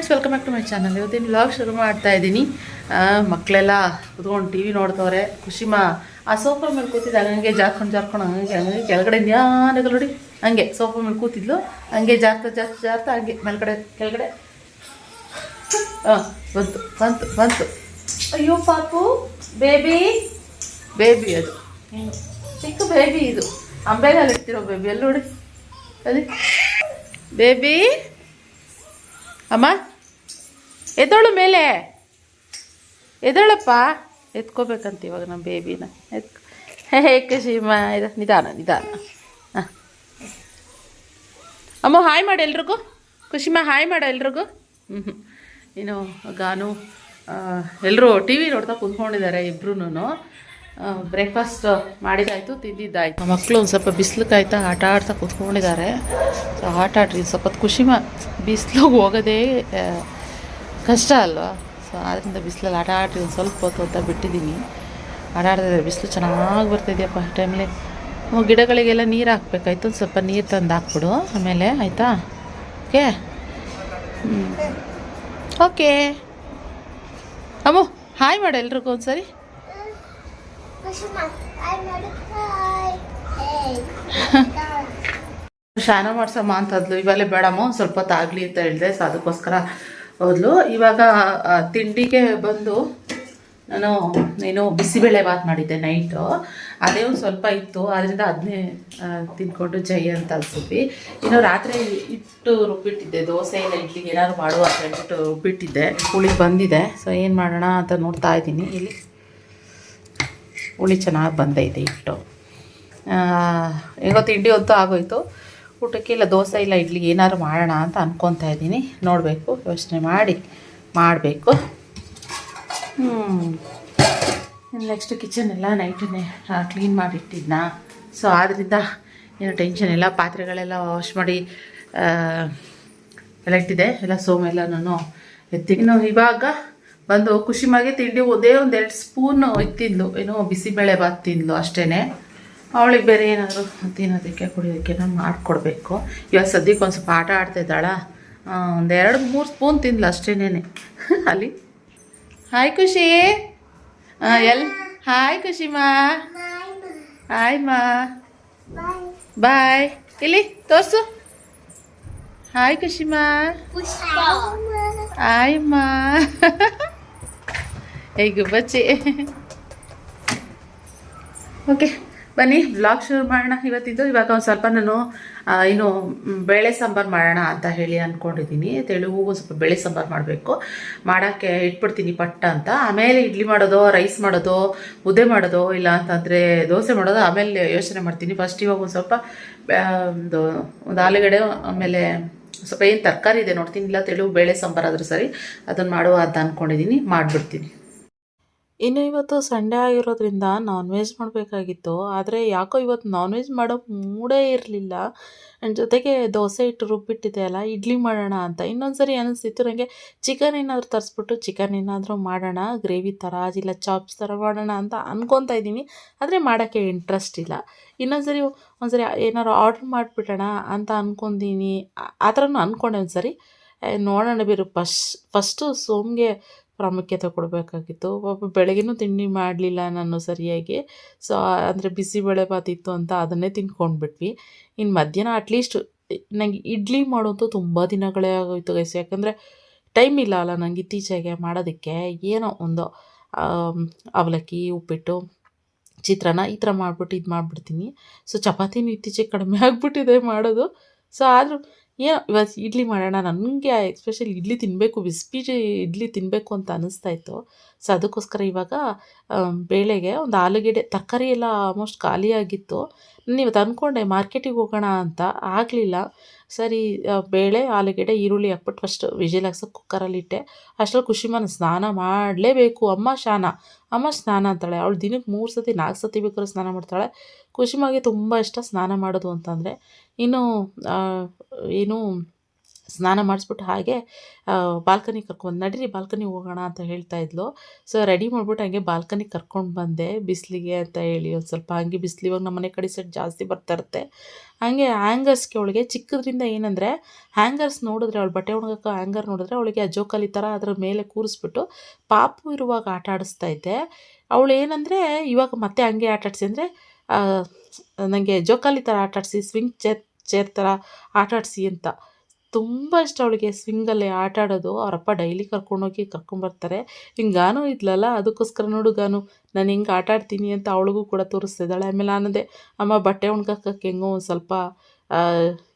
Friends welcome back to my channel ಇವತ್ತಿನ vlog ಶುರು ಮಾಡ್ತಾ ಇದ್ದೀನಿ. ಮಕ್ಕಳೆಲ್ಲ ಕುತ್ಕೊಂಡು ಟಿ ವಿ ನೋಡ್ತವ್ರೆ. ಖುಷಿಮ ಆ ಸೋಫಾ ಮೇಲೆ ಕೂತಿದ್ದ ಹಂಗೆ ಜಾರ್ಕೊಂಡು ಜಾರ್ಕೊಂಡು ಹಂಗೆ ಹಂಗೆ ಕೆಳಗಡೆ ನ್ಯಾನಗಲ್ ನೋಡಿ. ಹಂಗೆ ಸೋಫಾ ಮೇಲೆ ಕೂತಿದ್ಲು. ಹಂಗೆ ಜಾರ್ತಾ ಜಾಸ್ತಿ ಜಾರ್ತಾ ಹಂಗೆ ಮೇಲ್ಗಡೆ ಕೆಳಗಡೆ. ಹಾಂ ಬಂತು ಬಂತು ಬಂತು. ಅಯ್ಯೋ ಪಾಪು ಬೇಬಿ ಬೇಬಿ ಅದು. ಚಿಕ್ಕ ಬೇಬಿ ಇದು. ಅಂಬೆಗಾಲ್ ಇರ್ತಿರೋ ಬೇಬಿ ಎಲ್ಲ ನೋಡಿ. ಅಲ್ಲಿ. ಬೇಬಿ ಅಮ್ಮ. ಎದ್ದೋಳು ಮೇಲೆ. ಎದ್ದೋಳಪ್ಪ. ಎತ್ಕೋಬೇಕಂತ ಇವಾಗ ನಮ್ಮ ಬೇಬಿನ. ಎತ್ ಹೇ ಕಶಿಮ ಇದು, ನಿಧಾನ ನಿಧಾನ. ಹಾಂ. ಅಮ್ಮ, ಹಾಯ್ ಮಾಡು ಎಲ್ರಿಗೂ. ಖುಷಿಮ, ಹಾಯ್ ಮಾಡು ಎಲ್ರಿಗೂ. ಹ್ಞೂ ಹ್ಞೂ ಇನ್ನು ಗಾನು ಎಲ್ಲರೂ ಟಿ ವಿ ನೋಡ್ತಾ ಕುತ್ಕೊಂಡಿದ್ದಾರೆ ಇಬ್ರು ಬ್ರೇಕ್ಫಾಸ್ಟ್ ಮಾಡಿದಾಯ್ತು, ತಿಂದಿದ್ದಾಯ್ತು. ಮಕ್ಕಳು ಒಂದು ಸ್ವಲ್ಪ ಬಿಸಿಲು ಕಾಯ್ತಾ ಆಟ ಆಡ್ತಾ ಕುತ್ಕೊಂಡಿದ್ದಾರೆ. ಸೊ, ಆಟ ಆಡ್ರಿ ಸ್ವಲ್ಪ ಖುಷಿ ಮಾ ಹೋಗೋದೇ ಕಷ್ಟ ಅಲ್ವಾ? ಸೊ ಆದ್ದರಿಂದ ಬಿಸಿಲಲ್ಲಿ ಆಟ ಆಡಿ ಸ್ವಲ್ಪ ಹೊತ್ತು ಅಂತ ಬಿಟ್ಟಿದ್ದೀನಿ. ಆಟ ಆಡ್ತಿದ್ದಾರೆ ಬಿಸಿಲು ಚೆನ್ನಾಗಿ ಬರ್ತಿದೆಯಪ್ಪ ಹ್ಞೂ ಗಿಡಗಳಿಗೆಲ್ಲ ನೀರು ಹಾಕ್ಬೇಕಾಯ್ತು. ಒಂದು ಸ್ವಲ್ಪ ನೀರು ತಂದು ಹಾಕ್ಬಿಡು. ಆಮೇಲೆ ಆಯಿತಾ? ಓಕೆ ಓಕೆ ಅಮ್ಮು, ಹಾಯ್ ಮಾಡು ಎಲ್ರಿಗೂ ಒಂದ್ಸರಿ. ಶಾನ ಮಾಡ್ಸಮ್ಮ ಅಂತದ್ಲು. ಇವಾಗಲೇ ಬೇಡಮ್ಮ. ಸ್ವಲ್ಪ ಹೊತ್ತು ಆಗಲಿ ಅಂತ ಹೇಳಿದೆ. ಸೊ ಅದಕ್ಕೋಸ್ಕರ ಹೋದ್ಲು ಇವಾಗ ತಿಂಡಿಗೆ ಬಂದು ನಾನು ಏನು ಬಿಸಿಬೇಳೆ ಬಾತ್ ಮಾಡಿದ್ದೆ ನೈಟು ಅದೇ ಒಂದು ಸ್ವಲ್ಪ ಇತ್ತು ಆದ್ದರಿಂದ ಅದನ್ನೇ ತಿನ್ಕೊಂಡು ಜೈ ಅಂತ ಅನ್ಸಿದ್ವಿ. ಇನ್ನು ರಾತ್ರಿ ಇಟ್ಟು ರುಬ್ಬಿಟ್ಟಿದ್ದೆ, ದೋಸೆ ಇಲ್ಲ ಇಡ್ಲಿಗೆ ಏನಾದ್ರು ಮಾಡುವ ಅಂತ ಹೇಳ್ಬಿಟ್ಟು ರುಬ್ಬಿಟ್ಟಿದ್ದೆ. ಹುಳಿ ಬಂದಿದೆ ಸೊ ಏನು ಮಾಡೋಣ ಅಂತ ನೋಡ್ತಾ ಇದ್ದೀನಿ. ಇಲ್ಲಿ ಹುಳಿ ಚೆನ್ನಾಗಿ ಬಂದೈತೆ ಇಟ್ಟು ಹೇಗೋ ತಿಂಡಿ ಹೊತ್ತು ಆಗೋಯ್ತು. ಊಟಕ್ಕೆ ಇಲ್ಲ, ದೋಸೆ ಇಲ್ಲ, ಇಡ್ಲಿ ಏನಾದ್ರು ಮಾಡೋಣ ಅಂತ ಅನ್ಕೊತಾ ಇದ್ದೀನಿ. ನೋಡಬೇಕು, ಯೋಚನೆ ಮಾಡಿ ಮಾಡಬೇಕು. ಹ್ಞೂ ನೆಕ್ಸ್ಟ್ ಕಿಚನ್ ಎಲ್ಲ ನೈಟನ್ನೇ ಕ್ಲೀನ್ ಮಾಡಿಟ್ಟಿದ್ನ. ಸೊ ಆದ್ದರಿಂದ ಏನು ಟೆನ್ಷನ್ ಇಲ್ಲ, ಪಾತ್ರೆಗಳೆಲ್ಲ ವಾಶ್ ಮಾಡಿ ಎಲ್ಲ ಇಟ್ಟಿದೆ ಎಲ್ಲ ಸೋಮೆಲ್ಲ ನಾನು ಎತ್ತಿ ಇವಾಗ ಬಂದು ಖುಷಿಮಾಗೆ ತಿಂಡಿ, ಒಂದೇ ಒಂದು ಎರಡು ಸ್ಪೂನ್ ಇತ್ತಿದ್ಲು ಏನೋ ಬಿಸಿಬೇಳೆ ಬಾತ್ ತಿಂದ್ಲು ಅಷ್ಟೇ ಅವಳಿಗೆ ಬೇರೆ ಏನಾದರೂ ತಿನ್ನೋದಕ್ಕೆ, ಕುಡಿಯೋದಕ್ಕೆ ನಾನು ಮಾಡಿಕೊಡ್ಬೇಕು. ಇವಾಗ ಸದ್ಯಕ್ಕೆ ಒಂದು ಸ್ವಲ್ಪ ಆಟ ಆಡ್ತಾ ಇದ್ದಾಳ. ಒಂದು ಎರಡು ಮೂರು ಸ್ಪೂನ್ ತಿಂದ್ಲು ಅಷ್ಟೇನೇನೆ. ಅಲ್ಲಿ. ಹಾಯ್ ಖುಷಿ. ಎಲ್? ಹಾಯ್ ಖುಷಿ ಮಾ ಹಾಯ್ ಮಾ. ಬಾಯ್ ಇಲ್ಲಿ, ತೋರಿಸು. ಹಾಯ್ ಖುಷಿ ಮಾ ಹಾಯ್ ಮಾ. ಹೇಗೂ ಬಚ್ಚಿ ಓಕೆ ಬನ್ನಿ ಬ್ಲಾಗ್ ಶುರು ಮಾಡೋಣ. ಇವತ್ತಿದ್ದು ಇವಾಗ ಒಂದು ಸ್ವಲ್ಪ ನಾನು ಏನು ಬೇಳೆ ಸಾಂಬಾರು ಮಾಡೋಣ ಅಂತ ಹೇಳಿ ಅಂದ್ಕೊಂಡಿದ್ದೀನಿ ತೆಳುವು ಸ್ವಲ್ಪ ಬೇಳೆ ಸಾಂಬಾರು ಮಾಡಬೇಕು. ಮಾಡೋಕ್ಕೆ ಇಟ್ಬಿಡ್ತೀನಿ ಪಟ್ಟ ಅಂತ. ಆಮೇಲೆ ಇಡ್ಲಿ ಮಾಡೋದು ರೈಸ್ ಮಾಡೋದು, ಮುದ್ದೆ ಮಾಡೋದು, ಇಲ್ಲ ಅಂತಂದರೆ ದೋಸೆ ಮಾಡೋದು, ಆಮೇಲೆ ಯೋಚನೆ ಮಾಡ್ತೀನಿ. ಫಸ್ಟ್ ಇವಾಗ ಒಂದು ಸ್ವಲ್ಪ ಒಂದು ಒಂದು ಆಲೂಗಡೆ ಆಮೇಲೆ ಸ್ವಲ್ಪ ಏನು ತರಕಾರಿ ಇದೆ ನೋಡ್ತೀನಿ. ಇಲ್ಲ, ತೆಳು, ಬೇಳೆ ಸಾಂಬಾರು ಆದರೂ ಸರಿ ಅದನ್ನು ಮಾಡುವ ಅಂತ ಅಂದ್ಕೊಂಡಿದ್ದೀನಿ ಮಾಡಿಬಿಡ್ತೀನಿ. ಇನ್ನು ಇವತ್ತು ಸಂಡೇ ಆಗಿರೋದ್ರಿಂದ ನಾನ್ ವೆಜ್ ಮಾಡಬೇಕಾಗಿತ್ತು. ಆದರೆ ಯಾಕೋ ಇವತ್ತು ನಾನ್ ವೆಜ್ ಮಾಡೋ ಮೂಡೇ ಇರಲಿಲ್ಲ. ಆ್ಯಂಡ್ ಜೊತೆಗೆ ದೋಸೆ ಇಟ್ಟು ರುಬ್ಬಿಟ್ಟಿದೆ ಅಲ್ಲ, ಇಡ್ಲಿ ಮಾಡೋಣ ಅಂತ. ಇನ್ನೊಂದು ಸರಿ ಅನಿಸ್ತಿತ್ತು ನನಗೆ ಚಿಕನ್ ಏನಾದರೂ ತರಿಸ್ಬಿಟ್ಟು ಚಿಕನ್ ಏನಾದರೂ ಮಾಡೋಣ ಗ್ರೇವಿ ಥರ ಇಲ್ಲ ಚಾಪ್ಸ್ ಥರ ಮಾಡೋಣ ಅಂತ ಅನ್ಕೊತಾ ಇದ್ದೀನಿ. ಆದರೆ ಮಾಡೋಕ್ಕೆ ಇಂಟ್ರೆಸ್ಟ್ ಇಲ್ಲ. ಇನ್ನೊಂದು ಸರಿ ಒಂದು ಸರಿ ಏನಾದ್ರು ಆರ್ಡ್ರ್ ಮಾಡಿಬಿಡೋಣ ಅಂತ ಅನ್ಕೊಂತೀನಿ. ಆ- ಥರನೂ ಅಂದ್ಕೊಂಡೆ ಒಂದು ಸರಿ ನೋಡೋಣ ಬಿರು ಫಸ್ಟ್ ಫಸ್ಟು ಸೋಮ್ಗೆ ಪ್ರಾಮುಖ್ಯತೆ ಕೊಡಬೇಕಾಗಿತ್ತು. ಪಾಪ ಬೆಳಗ್ಗೆನೂ ತಿಂಡಿ ಮಾಡಲಿಲ್ಲ ನಾನು ಸರಿಯಾಗಿ. ಸೊ ಅಂದರೆ ಬಿಸಿಬೇಳೆ ಭಾತ್ ಇತ್ತು ಅಂತ ಅದನ್ನೇ ತಿನ್ಕೊಂಡ್ಬಿಟ್ವಿ. ಇನ್ನು ಮಧ್ಯಾಹ್ನ ಅಟ್ಲೀಸ್ಟ್ ನನಗೆ ಇಡ್ಲಿ ಮಾಡೋದು ತುಂಬ ದಿನಗಳೇ ಆಗೋಯ್ತು ಗೈಸ್ ಯಾಕಂದರೆ ಟೈಮ್ ಇಲ್ಲ ಅಲ್ಲ ನಂಗೆ ಇತ್ತೀಚೆಗೆ ಮಾಡೋದಕ್ಕೆ. ಏನೋ ಒಂದು ಅವಲಕ್ಕಿ, ಉಪ್ಪಿಟ್ಟು, ಚಿತ್ರಾನ್ನ ಈ ಥರ ಮಾಡಿಬಿಟ್ಟು ಇದು ಮಾಡಿಬಿಡ್ತೀನಿ ಸೊ ಚಪಾತಿನೂ ಇತ್ತೀಚೆಗೆ ಕಡಿಮೆ ಆಗಿಬಿಟ್ಟಿದೆ ಮಾಡೋದು. ಸೊ ಆದರೂ ಏನೋ ಇವತ್ತು ಇಡ್ಲಿ ಮಾಡೋಣ? ನನಗೆ ಎಸ್ಪೆಷಲಿ ಇಡ್ಲಿ ತಿನ್ನಬೇಕು ಬಿಸಿ ಇಡ್ಲಿ ತಿನ್ನಬೇಕು ಅಂತ ಅನ್ನಿಸ್ತಾ ಇತ್ತು. ಸೊ ಅದಕ್ಕೋಸ್ಕರ ಇವಾಗ ಬೇಳೆಗೆ ಒಂದು ಆಲೂಗೆಡ್ಡೆ, ತರಕಾರಿ ಎಲ್ಲ ಆಲ್ಮೋಸ್ಟ್ ಖಾಲಿಯಾಗಿತ್ತು ನಾನು ಇವತ್ತು ಅಂದ್ಕೊಂಡೆ ಮಾರ್ಕೆಟಿಗೆ ಹೋಗೋಣ ಅಂತ. ಆಗಲಿಲ್ಲ. ಸರಿ ಬೇಳೆ, ಆಲೂಗೆಡ್ಡೆ, ಈರುಳ್ಳಿ ಹಾಕ್ಬಿಟ್ಟು ಫಸ್ಟ್ ವಿಜಿಲ್ ಹಾಕ್ಸೋಕೆ ಕುಕ್ಕರಲ್ಲಿಟ್ಟೆ ಅಷ್ಟರಲ್ಲಿ ಖುಷಿಮನ ಸ್ನಾನ ಮಾಡಲೇಬೇಕು. ಅಮ್ಮ ಶಾನ. ಅಮ್ಮ ಸ್ನಾನ ಅಂತಾಳೆ. ಅವಳು ದಿನಕ್ಕೆ ಮೂರು ಸತಿ ನಾಲ್ಕು ಸತಿ ಬೇಕಾದ್ರೆ ಸ್ನಾನ ಮಾಡ್ತಾಳೆ. ಖುಷಿಮಾಗೆ ತುಂಬ ಇಷ್ಟ ಸ್ನಾನ ಮಾಡೋದು ಅಂತಂದರೆ. ಇನ್ನು ಏನು ಸ್ನಾನ ಮಾಡಿಸ್ಬಿಟ್ಟು ಹಾಗೆ ಬಾಲ್ಕನಿ ಕರ್ಕೊಂಡು, ನಡೀರಿ ಬಾಲ್ಕನಿ ಹೋಗೋಣ ಅಂತ ಹೇಳ್ತಾ ಇದ್ಲು. ಸೊ ರೆಡಿ ಮಾಡಿಬಿಟ್ಟು ಹಾಗೆ ಬಾಲ್ಕನಿ ಕರ್ಕೊಂಡು ಬಂದೆ. ಬಿಸಿಲಿಗೆ ಅಂತ ಹೇಳಿ ಒಂದು ಸ್ವಲ್ಪ ಹಂಗೆ ಬಿಸಿಲು, ಇವಾಗ ನಮ್ಮ ಮನೆ ಕಡೆ ಸೈಡ್ ಜಾಸ್ತಿ ಬರ್ತಾ ಇರುತ್ತೆ. ಹಾಗೆ ಹ್ಯಾಂಗರ್ಸ್ಗೆ ಅವಳಿಗೆ ಚಿಕ್ಕದ್ರಿಂದ ಏನಂದರೆ ಹ್ಯಾಂಗರ್ಸ್ ನೋಡಿದ್ರೆ ಅವಳು ಬಟ್ಟೆ ಒಣಗಕ್ಕೆ ಹ್ಯಾಂಗರ್ ನೋಡಿದ್ರೆ ಅವಳಿಗೆ ಆ ಜೋಕಾಲಿ ಥರ ಅದರ ಮೇಲೆ ಕೂರಿಸ್ಬಿಟ್ಟು ಪಾಪು ಇರುವಾಗ ಆಟ ಆಡಿಸ್ತಾ ಇದ್ದೆ. ಅವಳು ಏನಂದರೆ, ಇವಾಗ ಮತ್ತೆ ಹಂಗೆ ಆಟಾಡಿಸಿ ಅಂದರೆ ನನಗೆ ಜೋಕಾಲಿ ಥರ ಆಟಾಡಿಸಿ ಸ್ವಿಂಗ್ ಚೆತ್ ಥರ ಆಟ ಆಡಿಸಿ ಅಂತ. ತುಂಬ ಇಷ್ಟ ಅವಳಿಗೆ ಸ್ವಿಂಗಲ್ಲಿ ಆಟ ಆಡೋದು ಅವರಪ್ಪ ಡೈಲಿ ಕರ್ಕೊಂಡೋಗಿ ಕರ್ಕೊಂಬರ್ತಾರೆ. ಹಿಂಗೆ ಗಾನು ಇದ್ಲಲ್ಲ, ಅದಕ್ಕೋಸ್ಕರ ನೋಡು ಗಾನು, ನಾನು ಹಿಂಗೆ ಆಟ ಆಡ್ತೀನಿ ಅಂತ ಅವಳಿಗೂ ಕೂಡ ತೋರಿಸ್ತಾ ಇದ್ದಾಳೆ ಆಮೇಲೆ ನಾನದೇ, ಅಮ್ಮ ಬಟ್ಟೆ ಒಣ್ಗಾಕಕ್ಕೆ ಹೆಂಗೋ ಒಂದು ಸ್ವಲ್ಪ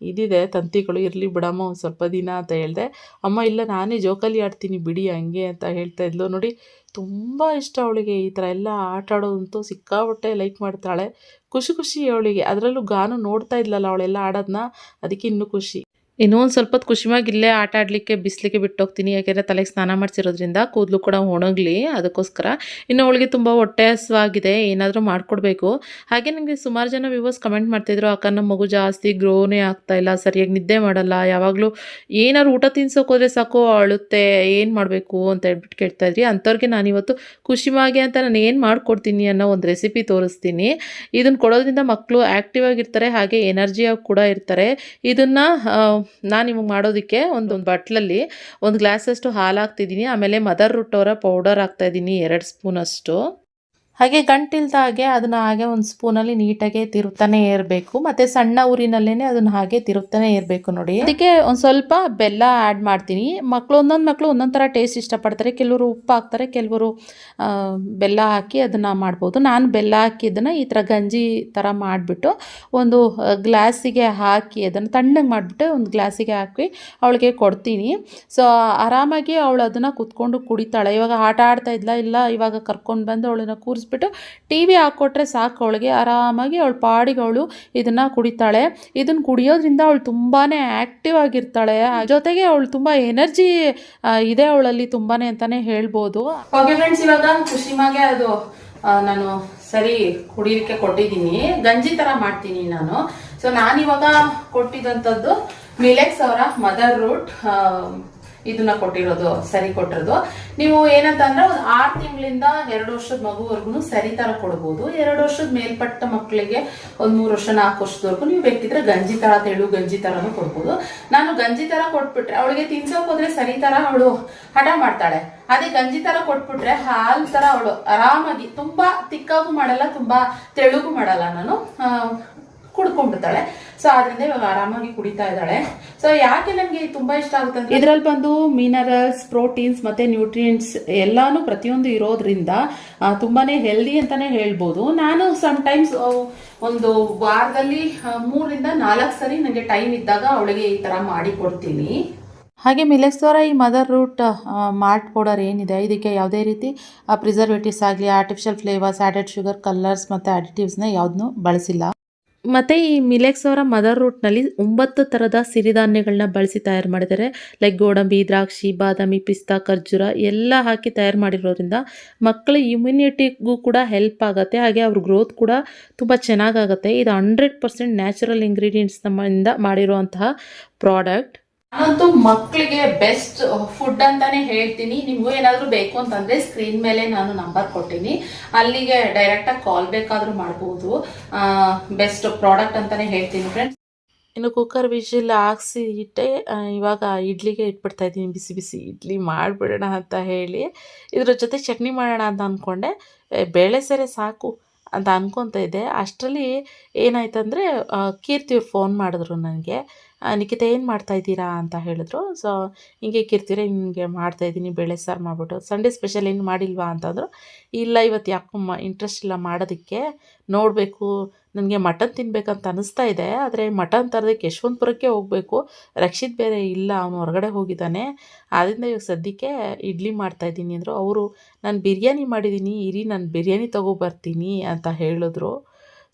ಇದಿದೆ, ತಂತಿಗಳು ಇರಲಿ ಬಿಡಮ್ಮ, ಒಂದು ಸ್ವಲ್ಪ ದಿನ ಅಂತ ಹೇಳಿದೆ. ಅಮ್ಮ, ಇಲ್ಲ, ನಾನೇ ಜೋಕಾಲಿ ಆಡ್ತೀನಿ ಬಿಡಿ, ಹಂಗೆ ಅಂತ ಹೇಳ್ತಾ ಇದ್ಲು. ನೋಡಿ, ತುಂಬ ಇಷ್ಟ ಅವಳಿಗೆ ಈ ಥರ ಎಲ್ಲ ಆಟ ಆಡೋದಂತೂ. ಸಿಕ್ಕಾಪಟ್ಟೆ ಲೈಕ್ ಮಾಡ್ತಾಳೆ. ಖುಷಿ ಖುಷಿ ಅವಳಿಗೆ. ಅದರಲ್ಲೂ ಗಾನು ನೋಡ್ತಾ ಇದ್ಲಲ್ಲ ಅವಳೆಲ್ಲ ಆಡೋದನ್ನ ಅದಕ್ಕೆ ಇನ್ನೂ ಖುಷಿ. ಇನ್ನೂ ಒಂದು ಸ್ವಲ್ಪ ಖುಷಿಯಾಗಿ ಇಲ್ಲೇ ಆಟ ಆಡಲಿಕ್ಕೆ ಬಿಸಿಲಿಗೆ ಬಿಟ್ಟೋಗ್ತೀನಿ, ಯಾಕೆಂದರೆ ತಲೆಗೆ ಸ್ನಾನ ಮಾಡಿಸಿರೋದ್ರಿಂದ ಕೂದಲು ಕೂಡ ಒಣಗಲಿ ಅದಕ್ಕೋಸ್ಕರ. ಇನ್ನು ಅವಳಿಗೆ ತುಂಬ ಹೊಟ್ಟೆ ಹಸುವಾಗಿದೆ ಏನಾದರೂ ಮಾಡಿಕೊಡ್ಬೇಕು. ಹಾಗೆ ನನಗೆ ಸುಮಾರು ಜನ ವ್ಯೂವರ್ಸ್ ಕಮೆಂಟ್ ಮಾಡ್ತಿದ್ರು, ಅಕ್ಕ ನಮ್ಮ ಮಗು ಜಾಸ್ತಿ ಗ್ರೋನೇ ಆಗ್ತಾ ಇಲ್ಲ, ಸರಿಯಾಗಿ ನಿದ್ದೆ ಮಾಡಲ್ಲ, ಯಾವಾಗಲೂ ಏನಾದ್ರು ಊಟ ತಿನ್ಸೋಕೋದ್ರೆ ಸಾಕು, ಅಳುತ್ತೆ, ಏನು ಮಾಡಬೇಕು? ಅಂತ ಹೇಳ್ಬಿಟ್ಟು ಕೇಳ್ತಾ ಇದ್ರಿ. ಅಂಥವ್ರಿಗೆ ನಾನಿವತ್ತು ಖುಷಿಯಾಗಿ ಅಂತ ನಾನು ಏನು ಮಾಡಿಕೊಡ್ತೀನಿ ಅನ್ನೋ ಒಂದು ರೆಸಿಪಿ ತೋರಿಸ್ತೀನಿ. ಇದನ್ನು ಕೊಡೋದ್ರಿಂದ ಮಕ್ಕಳು ಆ್ಯಕ್ಟಿವ್ ಆಗಿರ್ತಾರೆ, ಹಾಗೆ ಎನರ್ಜಿಯಾಗಿ ಕೂಡ ಇರ್ತಾರೆ. ಇದನ್ನು ನಾನು ನಿಮಗೆ ಮಾಡೋದಕ್ಕೆ ಒಂದು ಬಟ್ಲಲ್ಲಿ ಒಂದು ಗ್ಲಾಸಷ್ಟು ಹಾಲು ಹಾಕ್ತಿದ್ದೀನಿ. ಆಮೇಲೆ ಮದರ್ ರೂಟ್ ಅವರ ಪೌಡರ್ ಹಾಕ್ತಾಯಿದ್ದೀನಿ ಎರಡು ಸ್ಪೂನಷ್ಟು ಹಾಗೆ ಗಂಟಿಲ್ದ ಹಾಗೆ ಅದನ್ನು ಹಾಗೆ ಒಂದು ಸ್ಪೂನಲ್ಲಿ ನೀಟಾಗಿ ತಿರುತ್ತಾನೆ ಇರಬೇಕು ಮತ್ತು ಸಣ್ಣ ಊರಿನಲ್ಲೇ ಅದನ್ನು ಹಾಗೆ ತಿರುತ್ತಾನೆ ಇರಬೇಕು ನೋಡಿ. ಅದಕ್ಕೆ ಒಂದು ಸ್ವಲ್ಪ ಬೆಲ್ಲ ಆ್ಯಡ್ ಮಾಡ್ತೀನಿ. ಮಕ್ಕಳು ಒಂದೊಂದು ಮಕ್ಕಳು ಒಂದೊಂದು ಥರ ಟೇಸ್ಟ್ ಇಷ್ಟಪಡ್ತಾರೆ. ಕೆಲವರು ಉಪ್ಪು ಹಾಕ್ತಾರೆ, ಕೆಲವರು ಬೆಲ್ಲ ಹಾಕಿ ಅದನ್ನು ಮಾಡ್ಬೋದು. ನಾನು ಬೆಲ್ಲ ಹಾಕಿದ್ದನ್ನು ಈ ಥರ ಗಂಜಿ ಥರ ಮಾಡಿಬಿಟ್ಟು ಒಂದು ಗ್ಲಾಸಿಗೆ ಹಾಕಿ ಅದನ್ನು ತಣ್ಣಗೆ ಮಾಡಿಬಿಟ್ಟು ಒಂದು ಗ್ಲಾಸಿಗೆ ಹಾಕಿ ಅವಳಿಗೆ ಕೊಡ್ತೀನಿ. ಸೊ ಆರಾಮಾಗಿ ಅವಳು ಅದನ್ನು ಕುತ್ಕೊಂಡು ಕುಡಿತಾಳೆ. ಇವಾಗ ಆಟ ಆಡ್ತಾ ಇದ್ಲ, ಇಲ್ಲ, ಇವಾಗ ಕರ್ಕೊಂಡು ಬಂದು ಅವಳನ್ನ ಕೂರಿಸ್ಬಿಟ್ಟು ಟಿ ವಿ ಹಾಕ್ಕೊಟ್ರೆ ಸಾಕು ಅವಳಿಗೆ. ಆರಾಮಾಗಿ ಅವಳ ಪಾಡಿಗೆ ಅವಳು ಇದನ್ನು ಕುಡಿತಾಳೆ. ಇದನ್ನು ಕುಡಿಯೋದ್ರಿಂದ ಅವಳು ತುಂಬಾ ಆ್ಯಕ್ಟಿವ್ ಆಗಿರ್ತಾಳೆ. ಜೊತೆಗೆ ಅವಳು ತುಂಬ ಎನರ್ಜಿ ಇದೆ ಅವಳಲ್ಲಿ ತುಂಬಾ ಅಂತಲೇ ಹೇಳ್ಬೋದು. ಓಕೆ ಫ್ರೆಂಡ್ಸ್ ಖುಷಿಮಾಗೆ ಅದು ನಾನು ಸರಿ ಕುಡಿಯೋಕ್ಕೆ ಕೊಟ್ಟಿದ್ದೀನಿ. ಗಂಜಿ ಥರ ಮಾಡ್ತೀನಿ ನಾನು. ಸೊ ನಾನಿವಾಗ ಕೊಟ್ಟಿದ್ದಂಥದ್ದು ಮಿಲೆಕ್ಸ್ ಅವರ ಮದರ್ ರೂಟ್ ಇದನ್ನ ಕೊಟ್ಟಿರೋದು, ಸರಿ ಕೊಟ್ಟಿರೋದು. ನೀವು ಏನಂತ ಅಂದ್ರೆ ಒಂದು ಆರು ತಿಂಗಳಿಂದ ಎರಡು ವರ್ಷದ ಮಗುವರೆಗೂ ಸರಿ ತರ ಕೊಡ್ಬೋದು. ಎರಡು ವರ್ಷದ ಮೇಲ್ಪಟ್ಟ ಮಕ್ಕಳಿಗೆ ಒಂದ್ ಮೂರು ವರ್ಷ, ನಾಲ್ಕು ವರ್ಷದವರೆಗೂ ನೀವು ಬೇಕಿದ್ರೆ ಗಂಜಿ ತರ, ತೆಳು ಗಂಜಿ ತರನು ಕೊಡ್ಬೋದು. ನಾನು ಗಂಜಿ ತರ ಕೊಟ್ಬಿಟ್ರೆ, ಅವಳಿಗೆ ತಿನ್ಸೋಕ್ ಹೋದ್ರೆ ಸರಿ ತರ ಅವಳು ಹಠ ಮಾಡ್ತಾಳೆ. ಅದೇ ಗಂಜಿ ತರ ಕೊಟ್ಬಿಟ್ರೆ ಹಾಲ್ ತರ ಅವಳು ಆರಾಮಾಗಿ, ತುಂಬಾ ತಿಕ್ಕಾಗೂ ಮಾಡಲ್ಲ, ತುಂಬಾ ತೆಳುಗೂ ಮಾಡಲ್ಲ ನಾನು. ಕುಡ್ಕೊಂಡ್ಬಿಡ್ತಾಳೆ. ಸೊ ಅದರಿಂದ ಇವಾಗ ಆರಾಮಾಗಿ ಕುಡಿತಾ ಇದ್ದಾಳೆ. ಸೊ ಯಾಕೆ ನನಗೆ ತುಂಬಾ ಇಷ್ಟ ಆಗುತ್ತೆ ಅಂದ್ರೆ ಇದ್ರಲ್ಲಿ ಬಂದು ಮಿನರಲ್ಸ್ ಪ್ರೋಟೀನ್ಸ್ ಮತ್ತೆ ನ್ಯೂಟ್ರಿಯೆಂಟ್ಸ್ ಎಲ್ಲಾನು ಪ್ರತಿಯೊಂದು ಇರೋದ್ರಿಂದ ಆ, ತುಂಬಾನೇ ಹೆಲ್ದಿ ಅಂತಾನೆ ಹೇಳ್ಬೋದು. ನಾನು ಸಮ್ ಟೈಮ್ಸ್ ಒಂದು ವಾರದಲ್ಲಿ ಮೂರಿಂದ ಮೂರರಿಂದ ನಾಲ್ಕು ಸರಿ ನನಗೆ ಟೈಮ್ ಇದ್ದಾಗ ಅವಳಿಗೆ ಈ ತರ ಮಾಡಿ ಕೊಡ್ತೀನಿ ಹಾಗೆ ಮಿಲೆಸ್ ಅವರ ಈ ಮದರ್ ರೂಟ್ ಮಾರ್ಟ್ ಪೌಡರ್ ಏನಿದೆ ಇದಕ್ಕೆ ಯಾವುದೇ ರೀತಿ ಪ್ರಿಸರ್ವೇಟಿವ್ಸ್ ಆಗಲಿ artificial flavours added sugar colours ಮತ್ತು ಅಡಿಟಿವ್ಸ್ನ ಯಾವುದನ್ನೂ ಬಳಸಿಲ್ಲ. ಮತ್ತು ಈ ಮಿಲೆಕ್ಸ್ ಅವರ ಮದರ್ ರೂಟ್ನಲ್ಲಿ ಒಂಬತ್ತು ಥರದ ಸಿರಿಧಾನ್ಯಗಳನ್ನ ಬಳಸಿ ತಯಾರು ಮಾಡಿದ್ದಾರೆ. ಲೈಕ್ ಗೋಡಂಬಿ, ದ್ರಾಕ್ಷಿ, ಬಾದಾಮಿ, ಪಿಸ್ತಾ, ಖರ್ಜೂರ ಎಲ್ಲ ಹಾಕಿ ತಯಾರು ಮಾಡಿರೋದ್ರಿಂದ ಮಕ್ಕಳ ಇಮ್ಯುನಿಟಿಗೂ ಕೂಡ ಹೆಲ್ಪ್ ಆಗುತ್ತೆ. ಹಾಗೆ ಅವ್ರ ಗ್ರೋತ್ ಕೂಡ ತುಂಬ ಚೆನ್ನಾಗಾಗುತ್ತೆ ಇದು ಹಂಡ್ರೆಡ್ ಪರ್ಸೆಂಟ್ ನ್ಯಾಚುರಲ್ ಇಂಗ್ರೀಡಿಯೆಂಟ್ಸ್ ನಮ್ಮಿಂದ ಮಾಡಿರುವಂತಹ ಪ್ರಾಡಕ್ಟ್ ನಾನಂತೂ ಮಕ್ಕಳಿಗೆ ಬೆಸ್ಟ್ ಫುಡ್ ಅಂತಾನೆ ಹೇಳ್ತೀನಿ. ನಿಮಗೂ ಏನಾದರೂ ಬೇಕು ಅಂತಂದ್ರೆ ಸ್ಕ್ರೀನ್ ಮೇಲೆ ನಾನು ನಂಬರ್ ಕೊಟ್ಟಿನಿ ಅಲ್ಲಿಗೆ ಡೈರೆಕ್ಟಾಗಿ ಕಾಲ್ ಬೇಕಾದರೂ ಮಾಡ್ಬೋದು. ಬೆಸ್ಟ್ ಪ್ರಾಡಕ್ಟ್ ಅಂತಾನೆ ಹೇಳ್ತೀನಿ ಫ್ರೆಂಡ್ಸ್ ಇನ್ನು ಕುಕ್ಕರ್ ವಿಜಿಲ್ ಹಾಕ್ಸಿ ಇಟ್ಟೆ ಇವಾಗ ಇಡ್ಲಿಗೆ ಇಟ್ಬಿಡ್ತಾ ಇದ್ದೀನಿ. ಬಿಸಿ ಬಿಸಿ ಇಡ್ಲಿ ಮಾಡಿಬಿಡೋಣ ಅಂತ ಹೇಳಿ. ಇದ್ರ ಜೊತೆ ಚಟ್ನಿ ಮಾಡೋಣ ಅಂತ ಅಂದ್ಕೊಂಡೆ ಬೇಳೆ ಸೆರೆ ಸಾಕು ಅಂತ ಅನ್ಕೊತ ಇದ್ದೆ. ಅಷ್ಟರಲ್ಲಿ ಏನಾಯ್ತಂದರೆ ಕೀರ್ತಿಯವ್ರು ಫೋನ್ ಮಾಡಿದ್ರು ನನಗೆ. ನಿಖಿತ ಏನು ಮಾಡ್ತಾ ಇದ್ದೀರಾ ಅಂತ ಹೇಳಿದ್ರು. ಸೊ ಹಿಂಗೆ ಕಿರ್ತೀರ, ಹಿಂಗೆ ಮಾಡ್ತಾ ಇದ್ದೀನಿ, ಬೇಳೆ ಸಾರು ಮಾಡಿಬಿಟ್ಟು. ಸಂಡೇ ಸ್ಪೆಷಲ್ ಏನು ಮಾಡಿಲ್ವಾ ಅಂತಂದರು, ಇಲ್ಲ, ಇವತ್ತು ಯಾಕೋ ಮ ಇಂಟ್ರೆಸ್ಟ್ ಇಲ್ಲ ಮಾಡೋದಕ್ಕೆ. ನೋಡಬೇಕು, ನನಗೆ ಮಟನ್ ತಿನ್ಬೇಕಂತ ಅನಿಸ್ತಾ ಇದೆ, ಆದರೆ ಮಟನ್ ತರೋದಕ್ಕೆ ಯಶವಂತಪುರಕ್ಕೆ ಹೋಗಬೇಕು. ರಕ್ಷಿತ್ ಬೇರೆ ಇಲ್ಲ, ಅವನು ಹೊರಗಡೆ ಹೋಗಿದ್ದಾನೆ. ಆದ್ದರಿಂದ ಇವಾಗ ಸದ್ಯಕ್ಕೆ ಇಡ್ಲಿ ಮಾಡ್ತಾ ಇದ್ದೀನಿ ಅಂದರು. ಅವರು, ನಾನು ಬಿರಿಯಾನಿ ಮಾಡಿದ್ದೀನಿ, ಇರಿ, ನಾನು ಬಿರಿಯಾನಿ ತೊಗೊಬರ್ತೀನಿ ಅಂತ ಹೇಳಿದ್ರು.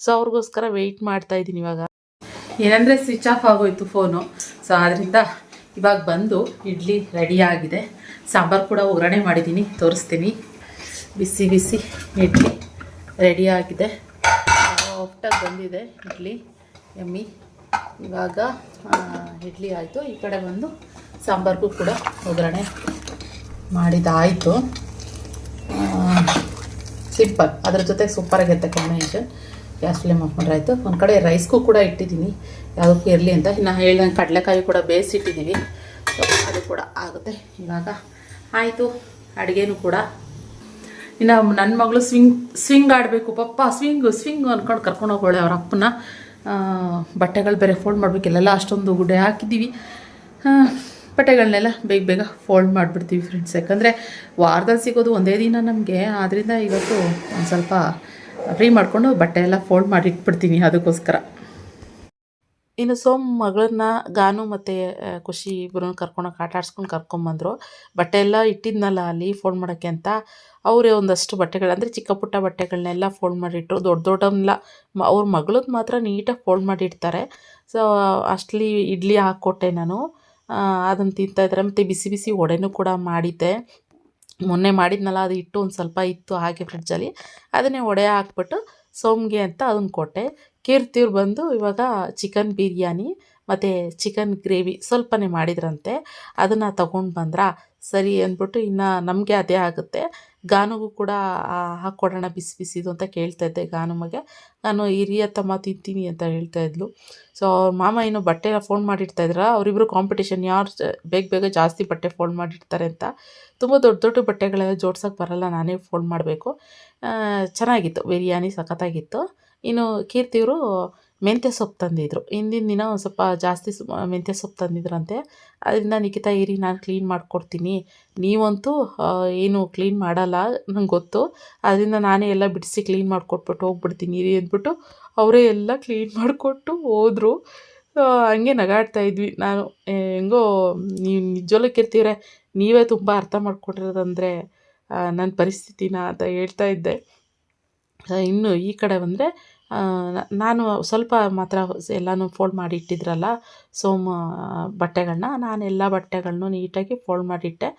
ಸೊ ಅವ್ರಿಗೋಸ್ಕರ ವೆಯ್ಟ್ ಮಾಡ್ತಾ ಇದ್ದೀನಿ ಇವಾಗ. ಏನಂದರೆ ಸ್ವಿಚ್ ಆಫ್ ಆಗೋಯ್ತು ಫೋನು ಸೊ ಆದ್ದರಿಂದ ಇವಾಗ ಬಂದು ಇಡ್ಲಿ ರೆಡಿ ಆಗಿದೆ. ಸಾಂಬಾರು ಕೂಡ ಒಗ್ಗರಣೆ ಮಾಡಿದ್ದೀನಿ, ತೋರಿಸ್ತೀನಿ. ಬಿಸಿ ಬಿಸಿ ಇಡ್ಲಿ ರೆಡಿ ಆಗಿದೆ. ಸಾಫ್ಟಾಗಿ ಬಂದಿದೆ ಇಡ್ಲಿ. ಎಮ್ಮಿ. ಇವಾಗ ಇಡ್ಲಿ ಆಯಿತು. ಈ ಕಡೆ ಬಂದು ಸಾಂಬಾರಿಗೂ ಕೂಡ ಒಗ್ಗರಣೆ ಮಾಡಿದಾಯಿತು. ಸಿಂಪಲ್ ಅದ್ರ ಜೊತೆ ಸೂಪರಾಗಿರುತ್ತೆ ಕಾಂಬಿನೇಷನ್ ಗ್ಯಾಸ್ ಫ್ಲೇಮ್ ಹಾಕೊಂಡ್ರೆ ಆಯಿತು ಒಂದು ಕಡೆ ರೈಸ್ಗೂ ಕೂಡ ಇಟ್ಟಿದ್ದೀನಿ. ಯಾವುದಕ್ಕೂ ಇರಲಿ ಅಂತ. ಇನ್ನು ಹೇಳಿದಂಗೆ ಕಡಲೆಕಾಯಿ ಕೂಡ ಬೇಯಿಸಿಟ್ಟಿದ್ದೀವಿ. ಅದು ಕೂಡ ಆಗುತ್ತೆ. ಇವಾಗ ಆಯಿತು. ಅಡುಗೆನೂ ಕೂಡ. ಇನ್ನು ನನ್ನ ಮಗಳು ಸ್ವಿಂಗ್ ಸ್ವಿಂಗ್ ಆಡಬೇಕು. ಪಪ್ಪ, ಸ್ವಿಂಗು ಸ್ವಿಂಗು ಅಂದ್ಕೊಂಡು ಕರ್ಕೊಂಡು ಹೋಗೋಳೆ ಅವ್ರ ಅಪ್ಪನ ಬಟ್ಟೆಗಳು ಬೇರೆ ಫೋಲ್ಡ್ ಮಾಡಬೇಕು. ಇಲ್ಲೆಲ್ಲ ಅಷ್ಟೊಂದು ಗುಡ್ಡೆ ಹಾಕಿದ್ದೀವಿ. ಬಟ್ಟೆಗಳನ್ನೆಲ್ಲ ಬೇಗ ಬೇಗ ಫೋಲ್ಡ್ ಮಾಡಿಬಿಡ್ತೀವಿ ಫ್ರೆಂಡ್ಸ್ ಯಾಕಂದರೆ ವಾರದಲ್ಲಿ ಸಿಗೋದು ಒಂದೇ ದಿನ ನಮಗೆ. ಆದ್ದರಿಂದ ಇವತ್ತು ಒಂದು ಸ್ವಲ್ಪ ಫ್ರೀ ಮಾಡಿಕೊಂಡು ಬಟ್ಟೆ ಎಲ್ಲ ಫೋಲ್ಡ್ ಮಾಡಿ ಇಟ್ಬಿಡ್ತೀನಿ ಅದಕ್ಕೋಸ್ಕರ. ಇನ್ನು ಸೋಮ್ ಮಗಳನ್ನ ಗಾನು ಮತ್ತು ಖುಷಿ ಇಬ್ಬರು ಕರ್ಕೊಂಡು ಆಟ ಆಡಿಸ್ಕೊಂಡು ಕರ್ಕೊಂಬಂದರು ಬಟ್ಟೆ ಎಲ್ಲ ಇಟ್ಟಿದ್ನಲ್ಲ ಅಲ್ಲಿ ಫೋಲ್ಡ್ ಮಾಡೋಕ್ಕೆ ಅಂತ. ಅವರೇ ಒಂದಷ್ಟು ಬಟ್ಟೆಗಳು, ಅಂದರೆ ಚಿಕ್ಕ ಪುಟ್ಟ ಬಟ್ಟೆಗಳನ್ನೆಲ್ಲ ಫೋಲ್ಡ್ ಮಾಡಿಟ್ರು ದೊಡ್ಡ ದೊಡ್ಡವನ್ನೆಲ್ಲ ಅವ್ರ ಮಗಳದ್ದು ಮಾತ್ರ ನೀಟಾಗಿ ಫೋಲ್ಡ್ ಮಾಡಿಡ್ತಾರೆ ಸೊ ಅಷ್ಟಲಿ ಇಡ್ಲಿ ಹಾಕ್ಕೊಟ್ಟೆ ನಾನು. ಅದನ್ನು ತಿಂತಾಯಿದ್ದಾರೆ ಮತ್ತು ಬಿಸಿ ಬಿಸಿ ಒಡೆನೂ ಕೂಡ ಮಾಡಿದ್ದೆ. ಮೊನ್ನೆ ಮಾಡಿದ್ನಲ್ಲ, ಅದು ಇಟ್ಟು ಒಂದು ಸ್ವಲ್ಪ ಇತ್ತು ಹಾಗೆ ಫ್ರಿಡ್ಜಲ್ಲಿ ಅದನ್ನೇ ಒಡೆ ಹಾಕ್ಬಿಟ್ಟು ಸೋಮ್ಗೆ ಅಂತ ಅದನ್ನು ಕೊಟ್ಟೆ. ಕೀರ್ತಿವ್ರು ಬಂದು ಇವಾಗ ಚಿಕನ್ ಬಿರಿಯಾನಿ ಮತ್ತು ಚಿಕನ್ ಗ್ರೇವಿ ಸ್ವಲ್ಪನೇ ಮಾಡಿದ್ರಂತೆ. ಅದನ್ನು ತಗೊಂಡು ಬಂದ್ರ? ಸರಿ ಅಂದ್ಬಿಟ್ಟು ಇನ್ನು ನಮಗೆ ಅದೇ ಆಗುತ್ತೆ. ಗಾನುಗೂ ಕೂಡ ಹಾಕ್ಕೊಡೋಣ ಬಿಸಿ ಬಿಸಿದು ಅಂತ ಕೇಳ್ತಾ ಇದ್ದೆ ಗಾನು ಗಾನುಮಗೆ. ನಾನು ಹಿರಿಯ ತಮ್ಮ ತಿಂತೀನಿ ಅಂತ ಹೇಳ್ತಾ ಇದ್ಲು. ಸೊ ಅವ್ರ ಮಾಮ ಏನು ಬಟ್ಟೆನ ಫೋಲ್ಡ್ ಮಾಡಿರ್ತಾ ಇದ್ರ. ಅವರಿಬ್ಬರು ಕಾಂಪಿಟೇಷನ್ ಯಾರು ಬೇಗ ಬೇಗ ಜಾಸ್ತಿ ಬಟ್ಟೆ ಫೋಲ್ಡ್ ಮಾಡಿರ್ತಾರೆ ಅಂತ. ತುಂಬ ದೊಡ್ಡ ದೊಡ್ಡ ಬಟ್ಟೆಗಳೆಲ್ಲ ಜೋಡ್ಸೋಕೆ ಬರಲ್ಲ, ನಾನೇ ಫೋಲ್ಡ್ ಮಾಡಬೇಕು. ಚೆನ್ನಾಗಿತ್ತು. ಬಿರಿಯಾನಿ ಸಖತ್ತಾಗಿತ್ತು. ಇನ್ನು ಕೀರ್ತಿಯವರು ಮೆಂತ್ಯ ಸೊಪ್ಪು ತಂದಿದ್ರು. ಹಿಂದಿನ ದಿನ ಒಂದು ಸ್ವಲ್ಪ ಜಾಸ್ತಿ ಮೆಂತ್ಯ ಸೊಪ್ಪು ತಂದಿದ್ರಂತೆ. ಅದರಿಂದ ನಿಖಿತಾ, ಇರಿ, ನಾನು ಕ್ಲೀನ್ ಮಾಡಿಕೊಡ್ತೀನಿ. ನೀವಂತೂ ಏನು ಕ್ಲೀನ್ ಮಾಡಲ್ಲ, ನಂಗೆ ಗೊತ್ತು. ಅದರಿಂದ ನಾನೇ ಎಲ್ಲ ಬಿಡಿಸಿ ಕ್ಲೀನ್ ಮಾಡಿಕೊಟ್ಬಿಟ್ಟು ಹೋಗ್ಬಿಡ್ತೀನಿ, ಇರಿ ಅಂದ್ಬಿಟ್ಟು ಅವರೇ ಎಲ್ಲ ಕ್ಲೀನ್ ಮಾಡಿಕೊಟ್ಟು ಹೋದರು. ಹಂಗೆ ನಗಾಡ್ತಾ ಇದ್ವಿ. ನಾನು ಹೆಂಗೋ, ನೀವು ನಿಜ್ವಲಕ್ಕಿರ್ತೀವ್ರೆ ಕಿರ್ತೀವ್ರೆ ನೀವೇ ತುಂಬ ಅರ್ಥ ಮಾಡ್ಕೊಂಡಿರೋದಂದರೆ ನನ್ನ ಪರಿಸ್ಥಿತಿನ ಅಂತ ಹೇಳ್ತಾ ಇದ್ದೆ. ಇನ್ನು ಈ ಕಡೆ ಬಂದರೆ ನಾನು ಸ್ವಲ್ಪ ಮಾತ್ರ ಎಲ್ಲನೂ ಫೋಲ್ಡ್ ಮಾಡಿ ಇಟ್ಟಿದ್ರಲ್ಲ, ಸೋಮ ಬಟ್ಟೆಗಳನ್ನ ನಾನು ಎಲ್ಲ ಬಟ್ಟೆಗಳನ್ನು ನೀಟಾಗಿ ಫೋಲ್ಡ್ ಮಾಡಿಟ್ಟೆ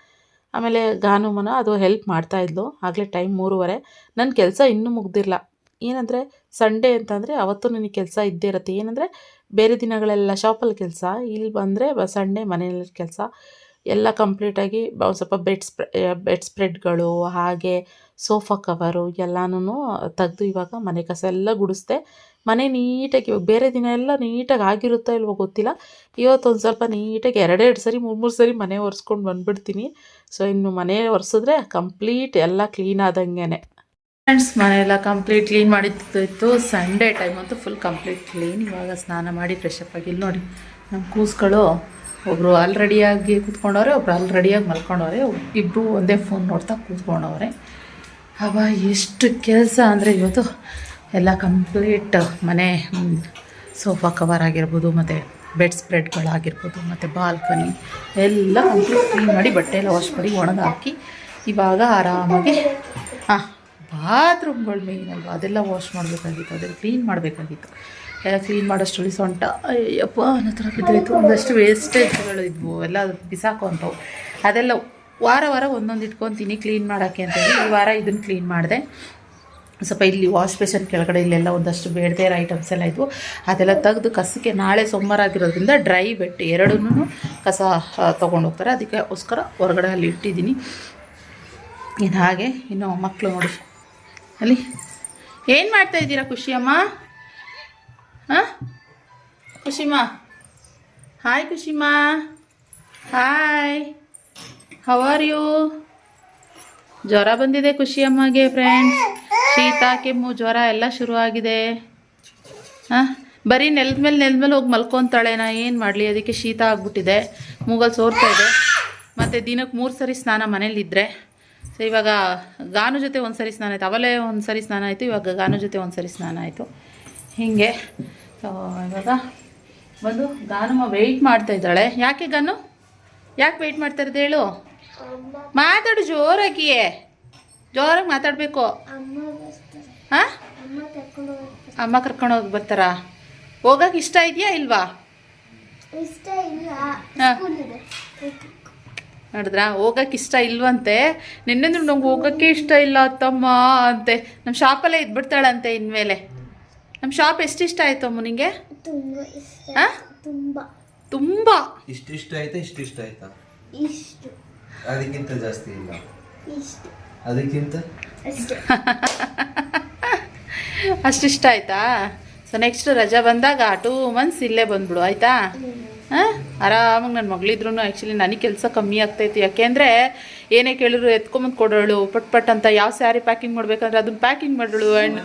ಆಮೇಲೆ ಗಾನುಮನ ಅದು ಹೆಲ್ಪ್ ಮಾಡ್ತಾಯಿದ್ಲು ಆಗಲೇ ಟೈಮ್ ಮೂರುವರೆ. ನನ್ನ ಕೆಲಸ ಇನ್ನೂ ಮುಗ್ದಿರಲ್ಲ ಏನಂದರೆ ಸಂಡೇ ಅಂತಂದರೆ ಅವತ್ತು ನನಗೆ ಕೆಲಸ ಇದ್ದೇ ಇರುತ್ತೆ. ಏನಂದರೆ, ಬೇರೆ ದಿನಗಳೆಲ್ಲ ಶಾಪಲ್ಲಿ ಕೆಲಸ, ಇಲ್ಲಿ ಬಂದರೆ ಸಂಡೇ ಮನೆಯಲ್ಲಿ ಕೆಲಸ. ಎಲ್ಲ ಕಂಪ್ಲೀಟಾಗಿ ಸ್ವಲ್ಪ ಬೆಡ್ ಸ್ಪ್ರೆ ಬೆಡ್ ಸ್ಪ್ರೆಡ್ಗಳು ಹಾಗೆ ಸೋಫಾ ಕವರು ಎಲ್ಲನೂ ತೆಗೆದು ಇವಾಗ ಮನೆ ಕಸ ಎಲ್ಲ ಗುಡಿಸ್ದೆ. ಮನೆ ನೀಟಾಗಿ ಇವಾಗ ಬೇರೆ ದಿನ ಎಲ್ಲ ನೀಟಾಗಿ ಆಗಿರುತ್ತೋ ಇಲ್ವೋ ಗೊತ್ತಿಲ್ಲ. ಇವತ್ತೊಂದು ಸ್ವಲ್ಪ ನೀಟಾಗಿ ಎರಡೆರಡು ಸರಿ, ಮೂರು ಮೂರು ಸರಿ ಮನೆ ಒರೆಸ್ಕೊಂಡು ಬಂದುಬಿಡ್ತೀನಿ. ಸೊ ಇನ್ನು ಮನೆ ಒರೆಸಿದ್ರೆ ಕಂಪ್ಲೀಟ್ ಎಲ್ಲ ಕ್ಲೀನ್ ಆದಂಗೆ ಫ್ರೆಂಡ್ಸ್ ಮನೆಯೆಲ್ಲ ಕಂಪ್ಲೀಟ್ ಕ್ಲೀನ್ ಮಾಡಿತ್ತು. ಸಂಡೇ ಟೈಮ್ ಅಂತೂ ಫುಲ್ ಕಂಪ್ಲೀಟ್ ಕ್ಲೀನ್ ಇವಾಗ ಸ್ನಾನ ಮಾಡಿ ಫ್ರೆಶಪ್ ಆಗಿ ನೋಡಿ, ನಮ್ಮ ಕೂಸ್ಗಳು ಒಬ್ಬರು ಆಲ್ರೆಡಿಯಾಗಿ ರೆಡಿಯಾಗಿ ಕೂತ್ಕೊಂಡವ್ರೆ, ಒಬ್ರು ಆಲ್ರೆಡಿಯಾಗಿ ರೆಡಿಯಾಗಿ ಮಲ್ಕೊಂಡವ್ರೆ ಇಬ್ಬರು ಒಂದೇ ಫೋನ್ ನೋಡ್ತಾ ಕೂತ್ಕೊಂಡವ್ರೆ. ಅವ ಎಷ್ಟು ಕೆಲಸ ಅಂದರೆ ಇವತ್ತು ಎಲ್ಲ ಕಂಪ್ಲೀಟ್ ಮನೆ ಸೋಫಾ ಕವರ್ ಆಗಿರ್ಬೋದು, ಮತ್ತು ಬೆಡ್ ಸ್ಪ್ರೆಡ್ಗಳಾಗಿರ್ಬೋದು ಮತ್ತು ಬಾಲ್ಕನಿ ಎಲ್ಲ ಕಂಪ್ಲೀಟ್ ಕ್ಲೀನ್ ಮಾಡಿ ಬಟ್ಟೆ ಎಲ್ಲ ವಾಶ್ ಮಾಡಿ ಒಣಗಾಕಿ ಇವಾಗ ಆರಾಮಾಗಿ ಹಾಂ ಬಾತ್ರೂಮ್ಗಳು ಮೇಯ್ನ್ ಅಲ್ವಾ? ಅದೆಲ್ಲ ವಾಶ್ ಮಾಡಬೇಕಾಗಿತ್ತು, ಅದೆಲ್ಲ ಕ್ಲೀನ್ ಮಾಡಬೇಕಾಗಿತ್ತು. ಎಲ್ಲ ಕ್ಲೀನ್ ಮಾಡೋಷ್ಟರಲ್ಲಿ ಸೊಂಟ ಅಯ್ಯಪ್ಪ ಅನ್ನೋ ಥರ ಒಂದಷ್ಟು ವೇಸ್ಟೇಜ್ಗಳು ಇದ್ವು, ಎಲ್ಲ ಬಿಸಾಕೋ ಅಂಥವು ಅದೆಲ್ಲ ವಾರ ವಾರ ಒಂದೊಂದು ಇಟ್ಕೊತೀನಿ ಕ್ಲೀನ್ ಮಾಡೋಕ್ಕೆ ಅಂತೇಳಿ ಈ ವಾರ ಇದನ್ನು ಕ್ಲೀನ್ ಮಾಡಿದೆ. ಸ್ವಲ್ಪ ಇಲ್ಲಿ ವಾಶ್ ಬೇಸನ್ ಕೆಳಗಡೆ ಇಲ್ಲೆಲ್ಲ ಒಂದಷ್ಟು ಬೇಡದೇ ಇರೋ ಐಟಮ್ಸ್ ಎಲ್ಲ ಇದ್ವು. ಅದೆಲ್ಲ ತೆಗೆದು ಕಸಕ್ಕೆ ನಾಳೆ ಸೋಮವಾರ ಆಗಿರೋದ್ರಿಂದ ಡ್ರೈ ಬೆಟ್ ಎರಡನ್ನೂ ಕಸ ತೊಗೊಂಡು ಹೋಗ್ತಾರೆ. ಅದಕ್ಕೋಸ್ಕರ ಹೊರಗಡೆ ಅಲ್ಲಿ ಇಟ್ಟಿದ್ದೀನಿ. ಇನ್ನು ಹಾಗೆ ಇನ್ನು ಮಕ್ಕಳು ನೋಡಿ. ಅಲ್ಲಿ ಏನು ಮಾಡ್ತಾ ಇದ್ದೀರಾ ಖುಷಿಯಮ್ಮ? ಹಾಂ? ಖುಷಿಮ್ಮ ಹಾಯ್ ಖುಷಿಮ್ಮ ಹಾಯ್ ಆರ್ ಯು ಜ್ವರ ಬಂದಿದೆ ಖುಷಿಯಮ್ಮಗೆ ಫ್ರೆಂಡ್ಸ್ ಶೀತ, ಕೆಮ್ಮು, ಜ್ವರ ಎಲ್ಲ ಶುರು ಆಗಿದೆ. ಹಾಂ? ಬರೀ ನೆಲದ ಮೇಲೆ ನೆಲದ ಮೇಲೆ ಹೋಗಿ ಮಲ್ಕೊತಾಳೆ ನಾ, ಏನು ಮಾಡಲಿ? ಅದಕ್ಕೆ ಶೀತ ಆಗ್ಬಿಟ್ಟಿದೆ. ಮೂಗಲ್ಲಿ ಸೋರ್ತಾ ಇದೆ. ಮತ್ತು ದಿನಕ್ಕೆ ಮೂರು ಸರಿ ಸ್ನಾನ ಮನೇಲಿದ್ದರೆ ಸೊ ಇವಾಗ ಗಾನು ಜೊತೆ ಒಂದು ಸರಿ ಸ್ನಾನ ಆಯಿತು. ಅವಲೇ ಒಂದು ಸರಿ ಸ್ನಾನ ಆಯಿತು. ಇವಾಗ ಗಾನು ಜೊತೆ ಒಂದು ಸರಿ ಸ್ನಾನ ಆಯಿತು. ಹೀಗೆ. ಸೊ ಇವಾಗ ಬಂದು ಗಾನಮ್ಮ ವೆಯ್ಟ್ ಮಾಡ್ತಾ ಇದ್ದಾಳೆ. ಯಾಕೆ ಗಾನು? ಯಾಕೆ ವೆಯ್ಟ್ ಮಾಡ್ತಾ ಇರೋದು ಹೇಳು? ಮಾತಾಡು ಜೋರಾಗಿಯೇ ಜೋರಾಗಿ ಮಾತಾಡಬೇಕು. ಹಾಂ ಅಮ್ಮ ಕರ್ಕೊಂಡು ಹೋಗಿ ಬರ್ತಾರಾ? ಹೋಗಕ್ಕೆ ಇಷ್ಟ ಇದೆಯಾ ಇಲ್ವಾ? ಇಷ್ಟ ಇಲ್ಲ. ಹಾಂ. ಸ್ಕೂಲ್ ಇದೆ. ನೋಡಿದ್ರಾ? ಹೋಗಕ್ಕೆ ಇಷ್ಟ ಇಲ್ವಂತೆ. ನಿನ್ನೆಂದ್ರೆ ನಂಗೆ ಹೋಗೋಕ್ಕೆ ಇಷ್ಟ ಇಲ್ಲ ತಮ್ಮ ಅಂತೆ. ನಮ್ಮ ಶಾಪಲ್ಲೇ ಇದ್ಬಿಡ್ತಾಳಂತೆ ಇನ್ಮೇಲೆ. ನಮ್ಮ ಶಾಪ್ ಎಷ್ಟು ಇಷ್ಟ ಆಯ್ತು ಅಮ್ಮ ನಿಂಗೆ? ತುಂಬ ಇಷ್ಟ. ಆ? ತುಂಬ. ಇಷ್ಟ ಇಷ್ಟ ಆಯ್ತಾ ಇಷ್ಟಿಷ್ಟ ಆಯ್ತಾ? ಇಷ್ಟು. ಅದಕ್ಕಿಂತ ಜಾಸ್ತಿ ಇಲ್ಲ. ಇಷ್ಟು. ಅದಕ್ಕಿಂತ? ಅಷ್ಟೇ. ಅಷ್ಟಿಷ್ಟ ಆಯ್ತಾ? ಸೊ ನೆಕ್ಸ್ಟ್ ರಜಾ ಬಂದಾಗ ಟೂ ಮಂತ್ಸ್ ಇಲ್ಲೇ ಬಂದ್ಬಿಡು ಆಯ್ತಾ? ಹಾಂ? ಆರಾಮಾಗಿ ನನ್ನ ಮಗಳಿದ್ರು ಆ್ಯಕ್ಚುಲಿ ನನಗೆ ಕೆಲಸ ಕಮ್ಮಿ ಆಗ್ತೈತಿ. ಯಾಕೆಂದರೆ ಏನೇ ಕೇಳಿದ್ರು ಎತ್ಕೊಂಬಂದು ಕೊಡೋಳು ಪಟ್ ಪಟ್ ಅಂತ ಯಾವ ಸ್ಯಾರಿ ಪ್ಯಾಕಿಂಗ್ ಮಾಡ್ಬೇಕಂದ್ರೆ ಅದನ್ನ ಪ್ಯಾಕಿಂಗ್ ಮಾಡೋಳು ಆ್ಯಂಡ್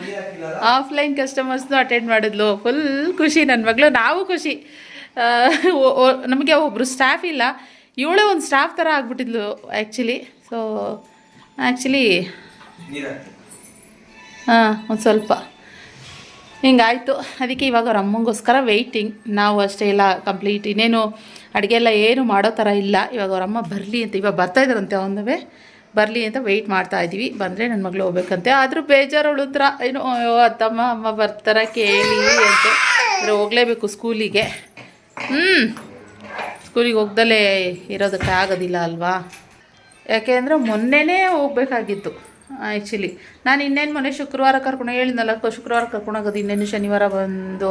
ಆಫ್ಲೈನ್ ಕಸ್ಟಮರ್ಸ್ನು ಅಟೆಂಡ್ ಮಾಡಿದ್ಲು. ಫುಲ್ ಖುಷಿ ನನ್ನ ಮಗಳು ನಾವು ಖುಷಿ. ನಮಗೆ ಒಬ್ಬರು ಸ್ಟಾಫ್ ಇಲ್ಲ. ಇವಳೇ ಒಂದು ಸ್ಟಾಫ್ ಥರ ಆಗ್ಬಿಟ್ಟಿದ್ಲು ಆ್ಯಕ್ಚುಲಿ ಸೊ ಆ್ಯಕ್ಚುಲಿ ಹಾಂ, ಒಂದು ಸ್ವಲ್ಪ. ಹಿಂಗಾಯಿತು. ಅದಕ್ಕೆ ಇವಾಗ ಅವ್ರ ಅಮ್ಮಂಗೋಸ್ಕರ ವೆಯ್ಟಿಂಗ್ ನಾವು ಅಷ್ಟೇ ಎಲ್ಲ ಕಂಪ್ಲೀಟ್ ಇನ್ನೇನು ಅಡುಗೆ ಎಲ್ಲ ಏನು ಮಾಡೋ ಥರ ಇಲ್ಲ. ಇವಾಗ ಅವ್ರ ಅಮ್ಮ ಬರಲಿ ಅಂತ ಇವಾಗ ಬರ್ತಾ ಇದ್ದಾರಂತೆ ಅವನವೇ. ಬರಲಿ ಅಂತ ವೆಯ್ಟ್ ಮಾಡ್ತಾ ಇದ್ದೀವಿ. ಬಂದರೆ ನನ್ನ ಮಗಳು ಹೋಗ್ಬೇಕಂತೆ. ಆದರೂ ಬೇಜಾರು ಉಳಿದ್ರ ಏನು ಅತ್ತಮ್ಮ, ಅಮ್ಮ ಬರ್ತಾರ ಕೇಳಿ ಅಂತ. ಅಂದರೆ ಹೋಗಲೇಬೇಕು ಸ್ಕೂಲಿಗೆ ಹ್ಞೂ ಸ್ಕೂಲಿಗೆ ಹೋಗ್ದಲೇ ಇರೋದಕ್ಕೆ ಆಗೋದಿಲ್ಲ ಅಲ್ವಾ? ಯಾಕೆ ಅಂದರೆ ಮೊನ್ನೆನೇ ಹೋಗ್ಬೇಕಾಗಿತ್ತು ಆ್ಯಕ್ಚುಲಿ ನಾನು ಇನ್ನೇನು ಮೊನ್ನೆ ಶುಕ್ರವಾರ ಕರ್ಕೊಂಡು ಹೇಳಿದ್ನಲ್ಲ ಶುಕ್ರವಾರ ಕರ್ಕೊಂಡು ಹೋಗೋದು, ಇನ್ನೇನು ಶನಿವಾರ ಬಂದು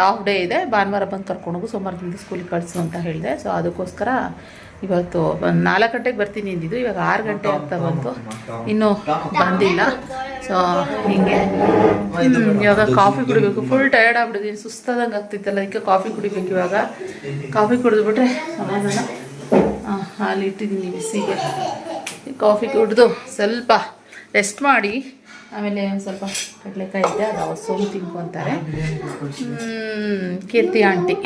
ಹಾಫ್ ಡೇ ಇದೆ. ಭಾನುವಾರ ಬಂದು ಕರ್ಕೊಂಡೋಗು ಸೋಮವಾರದಿಂದ ಸ್ಕೂಲಿಗೆ ಕಳಿಸು ಅಂತ ಹೇಳಿದೆ. ಸೊ ಅದಕ್ಕೋಸ್ಕರ ಇವತ್ತು ನಾಲ್ಕು ಗಂಟೆಗೆ ಬರ್ತೀನಿ ಅಂದಿದ್ದು. ಇವಾಗ ಆರು ಗಂಟೆ ಆಗ್ತಾ ಬಂತು. ಇನ್ನೂ ಬಂದಿಲ್ಲ. ಸೊ ಹಿಂಗೆ ಇವಾಗ ಕಾಫಿ ಕುಡಿಬೇಕು. ಫುಲ್ ಟಯರ್ಡ್ ಆಗ್ಬಿಟ್ಟಿದ್ದೀನಿ ಸುಸ್ತಾದಂಗೆ ಆಗ್ತಿತ್ತಲ್ಲ ಅದಕ್ಕೆ ಕಾಫಿ ಕುಡಿಬೇಕು ಇವಾಗ. ಕಾಫಿ ಕುಡಿದ್ಬಿಟ್ರೆ ಸಮಾಧಾನ ಹಾಲು ಇಟ್ಟಿದ್ದೀನಿ ಬಿಸಿಗೆ. ಕಾಫಿ ಕುಡಿದು ಸ್ವಲ್ಪ ರೆಸ್ಟ್ ಮಾಡಿ ಆಮೇಲೆ ಒಂದು ಸ್ವಲ್ಪ ಕಡಲೆಕಾಯಿ ಇದೆ ಅದು ಅವ್ರು ಸೋಮು ತಿನ್ಕೊತಾರೆ. ಕೀರ್ತಿ ಆಂಟಿ.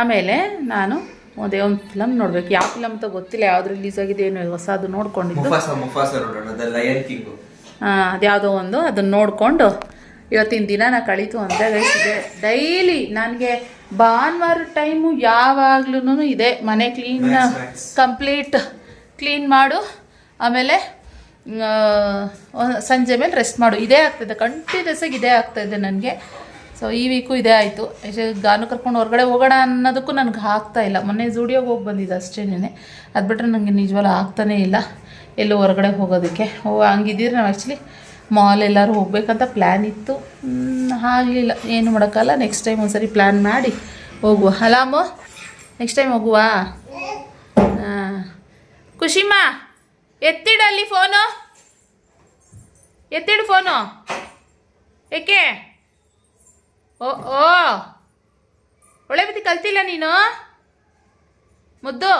ಆಮೇಲೆ ನಾನು ಅದೇ ಒಂದು ಫಿಲಮ್ ನೋಡ್ಬೇಕು. ಯಾವ ಫಿಲಮ್ ಅಂತ ಗೊತ್ತಿಲ್ಲ ಯಾವ್ದು ರಿಲೀಸ್ ಆಗಿದೆ ಏನು ಹೊಸದು ನೋಡ್ಕೊಂಡಿದ್ದು. ಹಾಂ ಮುಫಾಸ ನೋಡೋಣ ಲಯನ್ ಕಿಂಗ್ ಆ, ಅದ್ಯಾವುದೋ ಒಂದು ಅದನ್ನ ನೋಡಿಕೊಂಡು ಇವತ್ತಿನ ದಿನ ನಾ ಕಳೀತು ಅಂತ ಇದೆ. ಡೈಲಿ ನನಗೆ ಭಾನುವಾರ ಟೈಮು ಯಾವಾಗ್ಲೂ ಇದೆ. ಮನೆ ಕ್ಲೀನ್ ಕಂಪ್ಲೀಟ್ ಕ್ಲೀನ್ ಮಾಡು. ಆಮೇಲೆ ಸಂಜೆ ಮೇಲೆ ರೆಸ್ಟ್ ಮಾಡು. ಇದೇ ಆಗ್ತಾಯಿದೆ ಕಂಟಿನ್ಯೂಸ್ ಆಗಿ ಇದೇ ಆಗ್ತಾಯಿದೆ ನನಗೆ. ಸೊ ಈ ವೀಕು ಇದೇ ಆಯಿತು. ಗಾನು ಕರ್ಕೊಂಡು ಹೊರಗಡೆ ಹೋಗೋಣ ಅನ್ನೋದಕ್ಕೂ ನನಗೆ ಆಗ್ತಾ ಇಲ್ಲ. ಮೊನ್ನೆ ಜೂಡಿಯೋಗಿ ಹೋಗಿ ಬಂದಿದ್ದೆ ಅಷ್ಟೇನೆ ಅದು ಬಿಟ್ಟರೆ ನನಗೆ ನಿಜವಲ್ಲ ಆಗ್ತಾನೇ ಇಲ್ಲ ಎಲ್ಲೂ ಹೊರಗಡೆ ಹೋಗೋದಕ್ಕೆ. ಓ, ಹಂಗಿದ್ದೀರಿ ನಾವು ಆ್ಯಕ್ಚುಲಿ ಮಾಲ್ ಎಲ್ಲರೂ ಹೋಗ್ಬೇಕಂತ ಪ್ಲ್ಯಾನ್ ಇತ್ತು. ಆಗಲಿಲ್ಲ. ಏನು ಮಾಡೋಕ್ಕಲ್ಲ. ನೆಕ್ಸ್ಟ್ ಟೈಮ್ ಒಂದ್ಸರಿ ಪ್ಲ್ಯಾನ್ ಮಾಡಿ ಹೋಗುವ. ಅಲಾಮು ನೆಕ್ಸ್ಟ್ ಟೈಮ್ ಹೋಗುವ? ಖುಷಿಮ್ಮ ಎತ್ತಿಡು ಅಲ್ಲಿ ಫೋನು ಎತ್ತಿಡು ಫೋನು ಏಕೆ? ಓ ಓ. ಒಳ್ಳೆ ಬುದ್ಧಿ ಕಲ್ತಿಲ್ಲ ನೀನು? ಮುದ್ದು?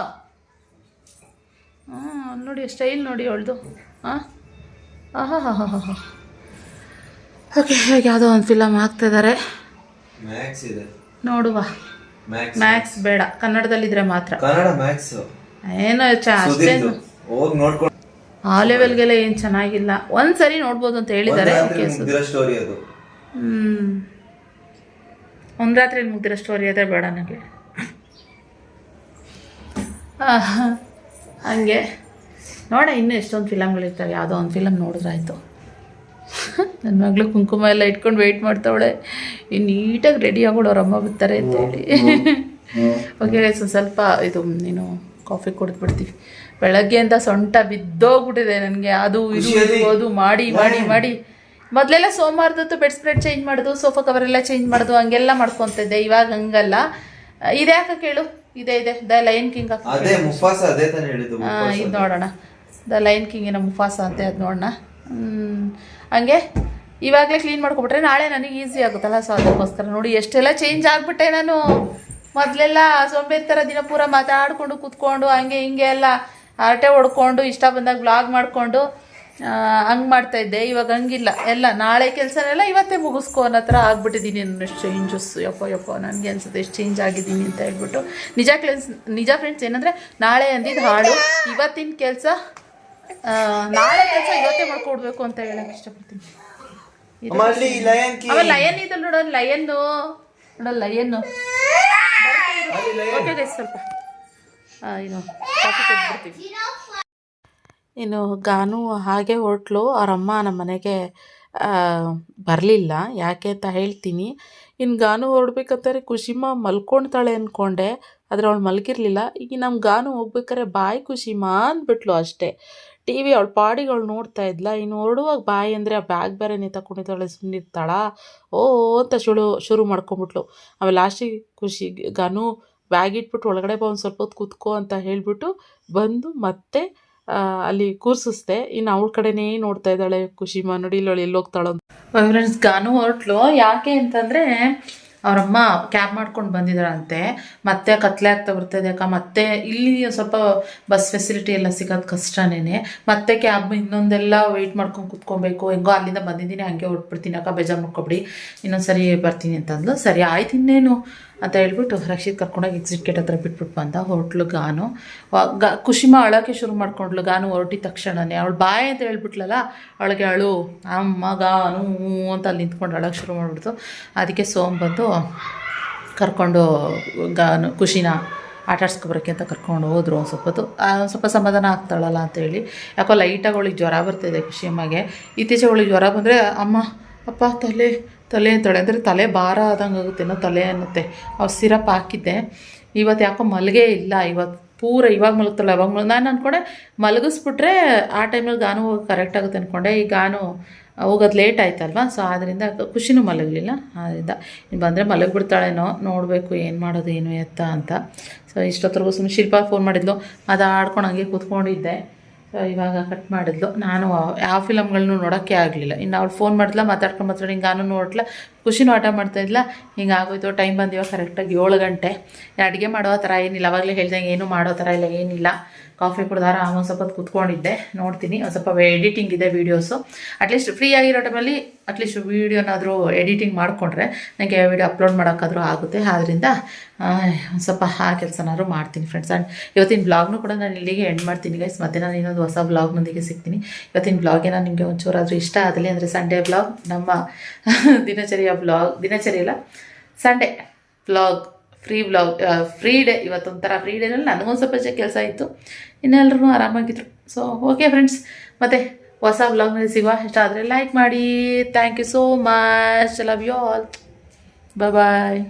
ಹಾಂ ನೋಡಿ ಸ್ಟೈಲ್ ನೋಡಿ ಅವಳ್ದು. ಹಾಂ ಹಾಂ ಹಾಂ ಹಾಂ ಹಾಂ ಓಕೆ ಹೇಗೆ ಯಾವುದೋ ಒಂದು ಫಿಲಮ್ ಹಾಕ್ತಿದ್ದಾರೆ ನೋಡುವ. ಮ್ಯಾಕ್ಸ್ ಬೇಡ. ಕನ್ನಡದಲ್ಲಿದ್ರೆ ಮಾತ್ರ. ಏನೋ ಅಷ್ಟೇನು ಆ ಲೆವೆಲ್ಗೆಲ್ಲ ಏನು ಚೆನ್ನಾಗಿಲ್ಲ. ಒಂದ್ಸರಿ ನೋಡ್ಬೋದು ಅಂತ ಹೇಳಿದ್ದಾರೆ. ಹ್ಞೂ ಒಂದು ರಾತ್ರಿ ಮುಗ್ದಿರೋ ಸ್ಟೋರಿ ಅದೇ ಬೇಡ ನನಗೆ ಆಹ್, ಹಂಗೆ. ನೋಡ ಇನ್ನೂ ಎಷ್ಟೊಂದು ಫಿಲಮ್ಗಳಿರ್ತವೆ ಯಾವುದೋ ಒಂದು ಫಿಲಮ್ ನೋಡಿದ್ರಾಯ್ತು ನನ್ನ ಮಗಳು ಕುಂಕುಮ ಎಲ್ಲ ಇಟ್ಕೊಂಡು ವೆಯ್ಟ್ ಮಾಡ್ತಾವಳೆ. ಇನ್ನು ನೀಟಾಗಿ ರೆಡಿ ಆಗೋಳು ಅವ್ರ ಅಮ್ಮ ಬರ್ತಾರೆ ಅಂತೇಳಿ ಓಕೆ ಒಂದು ಸ್ವಲ್ಪ ಇದು ನೀನು ಕಾಫಿ ಕುಡಿದ್ಬಿಡ್ತೀವಿ ಬೆಳಗ್ಗೆ ಅಂತ ಸೊಂಟ ಬಿದ್ದೋಗ್ಬಿಟ್ಟಿದೆ ನನಗೆ. ಅದು ಇದು ಇದು ಅದು ಮಾಡಿ ಮಾಡಿ ಮಾಡಿ. ಮೊದಲೆಲ್ಲ ಸೋಮವಾರದತ್ತು ಬೆಡ್ ಸ್ಪ್ರೆಡ್ ಚೇಂಜ್ ಮಾಡೋದು ಸೋಫಾ ಕವರ್ ಎಲ್ಲ ಚೇಂಜ್ ಮಾಡೋದು ಹಂಗೆಲ್ಲ ಮಾಡ್ಕೊತಿದ್ದೆ. ಇವಾಗ ಹಂಗಲ್ಲ. ಇದೆ ಯಾಕೆ ಕೇಳು? ಇದೆ ಇದೆ. ದ ಲೈನ್ ಕಿಂಗ್ ಅದೇ ಮುಫಾಸ ಅದೇ ತಾನೇ ಹೇಳಿದ್ದು ಇದು ನೋಡೋಣ. ದ ಲೈನ್ ಕಿಂಗಿನ ಮುಫಾಸ ಅಂತೆ ಅದು ನೋಡೋಣ. ಹಂಗೆ. ಇವಾಗಲೇ ಕ್ಲೀನ್ ಮಾಡ್ಕೊಬಿಟ್ರೆ ನಾಳೆ ನನಗೆ ಈಸಿ ಆಗುತ್ತಲ್ಲ ಸೊ ಅದಕ್ಕೋಸ್ಕರ ನೋಡಿ ಎಷ್ಟೆಲ್ಲ ಚೇಂಜ್ ಆಗಿಬಿಟ್ಟೆ ನಾನು. ಮೊದಲೆಲ್ಲ ಸೋಂಬೇರಿ ಥರ ದಿನ ಪೂರ ಮಾತಾಡ್ಕೊಂಡು ಕೂತ್ಕೊಂಡು ಹಂಗೆ ಹಿಂಗೆ ಎಲ್ಲ ಹರಟೆ ಹೊಡ್ಕೊಂಡು ಇಷ್ಟ ಬಂದಾಗ ಬ್ಲಾಗ್ ಮಾಡಿಕೊಂಡು ಹಂಗೆ ಮಾಡ್ತಾ ಇದ್ದೆ. ಇವಾಗ ಹಂಗಿಲ್ಲ. ಎಲ್ಲ ನಾಳೆ ಕೆಲಸನೆಲ್ಲ ಇವತ್ತೇ ಮುಗಿಸ್ಕೊ ಅನ್ನೋ ಥರ ಆಗ್ಬಿಟ್ಟಿದ್ದೀನಿ ನನ್ನ ಚೇಂಜಸ್ ಯಪ್ಪ ಯಪ್ಪ ನನಗೆ ಅನ್ಸುತ್ತೆ ಎಷ್ಟು ಚೇಂಜ್ ಆಗಿದ್ದೀನಿ ಅಂತ ಹೇಳ್ಬಿಟ್ಟು. ನಿಜ ಕ್ಲೆನ್ಸ್ ನಿಜ ಫ್ರೆಂಡ್ಸ್ ಏನಂದರೆ ನಾಳೆ ಅಂದಿದ್ದು ಹಾಡು ಇವತ್ತಿನ ಕೆಲಸ ನಾಳೆ ಕೆಲಸ ಇವತ್ತೇ ಮಾಡ್ಕೊಡ್ಬೇಕು ಅಂತ ಹೇಳಕ್ಕೆ ಇಷ್ಟಪಡ್ತೀನಿ. ಇದು- ಲಯನ್ ಇದಲ್ಲ ಲಯನ್ ಇದೆ ನೋಡೋ ಲಯನ್ನು ನೋಡೋ ಲಯನ್ನು ಓಕೆ ಸ್ವಲ್ಪ. ಹಾಂ ಇನ್ನು ಕಾಫಿ ಕುಡ್ಬಿಡ್ತೀವಿ ಇನ್ನು ಗಾನು ಹಾಗೆ ಹೊರಟ್ಲು ಅವರಮ್ಮ ನಮ್ಮ ಮನೆಗೆ ಬರಲಿಲ್ಲ. ಯಾಕೆ ಅಂತ ಹೇಳ್ತೀನಿ. ಇನ್ನು ಗಾನು ಹೊರಡ್ಬೇಕಂತಾರೆ ಖುಷಿಮ್ಮ ಮಲ್ಕೊಳ್ತಾಳೆ ಅಂದ್ಕೊಂಡೆ ಆದರೆ ಅವಳು ಮಲಗಿರಲಿಲ್ಲ. ಈಗ ನಮ್ಮ ಗಾನು ಹೋಗ್ಬೇಕಾರೆ ಬಾಯಿ ಖುಷಿಮಾ ಅಂದ್ಬಿಟ್ಲು ಅಷ್ಟೇ. ಟಿ ವಿ ಅವಳು ಪಾಡಿಗಳು ನೋಡ್ತಾ ಇದ್ಲ. ಇನ್ನು ಹೊರಡುವಾಗ ಬಾಯಿ ಅಂದರೆ ಆ ಬ್ಯಾಗ್ ಬೇರೆ ತಗೊಂಡಿದ್ದಾಳೆ ಸುಮ್ಮನಿರ್ತಾಳ ಓ, ಅಂತ ಶುಳು, ಶುರು ಮಾಡ್ಕೊಂಬಿಟ್ಲು. ಆಮೇಲೆ ಲಾಸ್ಟಿಗೆ ಖುಷಿ ಗಾನು ಬ್ಯಾಗ್ ಇಟ್ಬಿಟ್ಟು ಒಳಗಡೆ ಬಾ ಒಂದು ಸ್ವಲ್ಪ ಹೊತ್ತು ಕೂತ್ಕೋ ಅಂತ ಹೇಳಿಬಿಟ್ಟು ಬಂದು ಮತ್ತೆ ಅಲ್ಲಿ ಕೂರ್ಸಿಸ್ದೆ. ಇನ್ನು ಅವಳ ಕಡೆನೇ ನೋಡ್ತಾ ಇದ್ದಾಳೆ ಖುಷಿ ಮಾ ನೋಡಿ ಎಲ್ಲಿ ಹೋಗ್ತಾಳೋ ಫ್ರೆಂಡ್ಸ್ ಗಾನು ಹೊರಟ್ಲು. ಯಾಕೆ ಅಂತಂದರೆ, ಅವರಮ್ಮ ಕ್ಯಾಬ್ ಮಾಡ್ಕೊಂಡು ಬಂದಿದ್ದಾರಂತೆ ಮತ್ತೆ ಕತ್ಲೆ ಆಗ್ತಾ ಬರ್ತದೆ ಅಕ್ಕ. ಮತ್ತೆ ಇಲ್ಲಿ ಸ್ವಲ್ಪ ಬಸ್ ಫೆಸಿಲಿಟಿ ಎಲ್ಲ ಸಿಗೋದು ಕಷ್ಟನೇ ಮತ್ತೆ ಕ್ಯಾಬ್ ಇನ್ನೊಂದೆಲ್ಲ ವೆಯ್ಟ್ ಮಾಡ್ಕೊಂಡು ಕುತ್ಕೊಬೇಕು. ಹೆಂಗೋ ಅಲ್ಲಿಂದ ಬಂದಿದ್ದೀನಿ, ಹಂಗೆ ಹೊಟ್ಬಿಡ್ತೀನಿ ಅಕ್ಕ, ಬೇಜಾರು ಮಾಡ್ಕೊಬಿಡಿ. ಇನ್ನೊಂದ್ಸರಿ ಬರ್ತೀನಿ ಅಂತಂದ್ಲು. ಸರಿ, ಆಯ್ತು ಇನ್ನೇನು. ಅಂತ ಹೇಳ್ಬಿಟ್ಟು ರಕ್ಷಿತ್ ಕರ್ಕೊಂಡೋಗಿ ಎಕ್ಸಿಟ್ ಗೇಟ್ ಹತ್ರ ಬಿಟ್ಬಿಟ್ಟು ಬಂದ. ಹೊರಟ್ಲು ಗಾನು. ಗ ಖುಷಿಮ ಅಳೋಕ್ಕೆ ಶುರು ಮಾಡ್ಕೊಂಡ್ಲು ಗಾನು ಹೊರಟಿದ ತಕ್ಷಣನೇ. ಅವಳು ಬಾಯ್ ಅಂತ ಹೇಳ್ಬಿಟ್ಲಲ್ಲ, ಅವಳಿಗೆ ಅಳು, ಅಮ್ಮ ಗಾನು ಅಂತ ಅಲ್ಲಿ ನಿಂತ್ಕೊಂಡು ಅಳೋಕ್ಕೆ ಶುರು ಮಾಡಿಬಿಡ್ತು. ಅದಕ್ಕೆ ಸೋಮ್ ಬಂದು ಕರ್ಕೊಂಡು ಗಾನು ಖುಷಿನ ಆಟ ಅಂತ ಕರ್ಕೊಂಡು ಹೋದ್ರು ಒಂದು ಸ್ವಲ್ಪ ಸ್ವಲ್ಪ ಸಮಾಧಾನ ಆಗ್ತಾಳಲ್ಲ ಅಂತೇಳಿ ಯಾಕೋ ಲೈಟಾಗಿ ಅವಳಿಗೆ ಜ್ವರ ಬರ್ತಿದೆ ಖುಷಿ ಅಮ್ಮಗೆ ಇತ್ತೀಚೆಗೆ ಅವಳಿಗೆ ಜ್ವರ ಬಂದರೆ, ಅಮ್ಮ, ಅಪ್ಪ, ತಲೆ ತಲೆ ತೊಡೆ, ಅಂದರೆ ತಲೆ ಭಾರ ಆದಂಗೆ ಆಗುತ್ತೆ, ಏನೋ ತಲೆ ಅನ್ನುತ್ತೆ. ಅವ್ರು ಸಿರಪ್ ಹಾಕಿದ್ದೆ. ಇವತ್ತು ಯಾಕೋ ಮಲಗೇ ಇಲ್ಲ ಇವತ್ತು ಪೂರ ಇವಾಗ ಮಲಗ್ತಾಳೆ, ಅವಾಗ ಮಲಗ, ನಾನು ಅಂದ್ಕೊಂಡೆ ಮಲಗಿಸ್ಬಿಟ್ರೆ ಆ ಟೈಮಲ್ಲಿ ಗಾನು ಹೋಗಿ ಕರೆಕ್ಟ್ ಆಗುತ್ತೆ ಅಂದ್ಕೊಂಡೆ ಈ ಗಾನು ಹೋಗೋದು ಲೇಟ್ ಆಯ್ತಲ್ವಾ ಸೊ ಆದ್ದರಿಂದ ಖುಷಿನೂ ಮಲಗಲಿಲ್ಲ. ಆದ್ದರಿಂದ ಬಂದರೆ ಮಲಗಿಬಿಡ್ತಾಳೇನೋ, ನೋಡಬೇಕು ಏನು ಮಾಡೋದು, ಏನು ಎತ್ತ ಅಂತ. ಸೊ ಇಷ್ಟೊತ್ತರೆಗೂ ಸುಮ್ಮನೆ ಶಿಲ್ಪ ಫೋನ್ ಮಾಡಿದ್ಲು. ಅದು ಆಡ್ಕೊಂಡು ಹಂಗೆ ಕೂತ್ಕೊಂಡಿದ್ದೆ. ಇವಾಗ ಕಟ್ ಮಾಡಿದ್ಲು. ನಾನು ಯಾವ ಫಿಲಮ್ಗಳನ್ನೂ ನೋಡೋಕ್ಕೆ ಆಗಲಿಲ್ಲ. ಇನ್ನು ಅವ್ಳು ಫೋನ್ ಮಾಡಿದ್ಲ, ಮಾತಾಡ್ಕೊಂಡು ಮಾತಾಡಿ ನಾನು ನೋಡ್ಲ, ಖುಷಿನೂ ಆಟ ಮಾಡ್ತಾಯಿದ್ಲ ಹಿಂಗೆ ಆಗೋಯ್ತು ಟೈಮ್ ಬಂದಿವಾಗ ಕರೆಕ್ಟಾಗಿ ಏಳು ಗಂಟೆ. ಅಡುಗೆ ಮಾಡೋ ಥರ ಏನಿಲ್ಲ. ಅವಾಗಲೇ ಹೇಳ್ದಂಗೆ ಏನೂ ಮಾಡೋ ಥರ ಇಲ್ಲ ಏನಿಲ್ಲ. ಕಾಫಿ ಕುಡ್ದಾರ ಒಂದು ಸ್ವಲ್ಪ ಕುತ್ಕೊಂಡಿದ್ದೆ, ನೋಡ್ತೀನಿ. ಒಂದು ಸ್ವಲ್ಪ ಎಡಿಟಿಂಗ್ ಇದೆ ವೀಡಿಯೋಸು ಅಟ್ಲೀಸ್ಟ್ ಫ್ರೀ ಆಗಿರೋ ಟೈಮಲ್ಲಿ ಅಟ್ಲೀಸ್ಟ್ ವೀಡಿಯೋನಾದರೂ ಎಡಿಟಿಂಗ್ ಮಾಡಿಕೊಂಡ್ರೆ ನನಗೆ ವೀಡಿಯೋ ಅಪ್ಲೋಡ್ ಮಾಡೋಕ್ಕಾದರೂ ಆಗುತ್ತೆ. ಆದ್ದರಿಂದ ಒಂದು ಸ್ವಲ್ಪ ಆ ಕೆಲಸನಾದ್ರು ಮಾಡ್ತೀನಿ ಫ್ರೆಂಡ್ಸ್ ಆ್ಯಂಡ್ ಇವತ್ತಿನ ಬ್ಲಾಗ್ನು ಕೂಡ ನಾನು ಇಲ್ಲಿಗೆ ಎಂಡ್ ಮಾಡ್ತೀನಿ ಗೈಸ್ ಮತ್ತೆ ನಾನು ಇನ್ನೊಂದು ಹೊಸ ಬ್ಲಾಗ್ನೊಂದಿಗೆ ಸಿಗ್ತೀನಿ. ಇವತ್ತಿನ ಬ್ಲಾಗ್ ಏನೋ ನಿಮಗೆ ಒಂಚೂರಾದರೂ ಇಷ್ಟ ಆಗಲಿ ಅಂದರೆ ಸಂಡೇ ಬ್ಲಾಗ್ ನಮ್ಮ ದಿನಚರಿಯ ಬ್ಲಾಗ್ ದಿನಚರಿ ಇಲ್ಲ Sunday blog free blog free day ಇವತ್ತೊಂಥರ free ಡೇನಲ್ಲಿ ನನಗೊಂದು ಸ್ವಲ್ಪ ಕೆಲಸ ಇತ್ತು. ಇನ್ನೆಲ್ಲರೂ ಆರಾಮಾಗಿದ್ರು. ಸೊ ಓಕೆ ಫ್ರೆಂಡ್ಸ್ ಮತ್ತೆ ಹೊಸ ವ್ಲಾಗ್ನಲ್ಲಿ ಸಿಗುವ ಇಷ್ಟ ಆದರೆ ಲೈಕ್ ಮಾಡಿ. Thank you so much love you all bye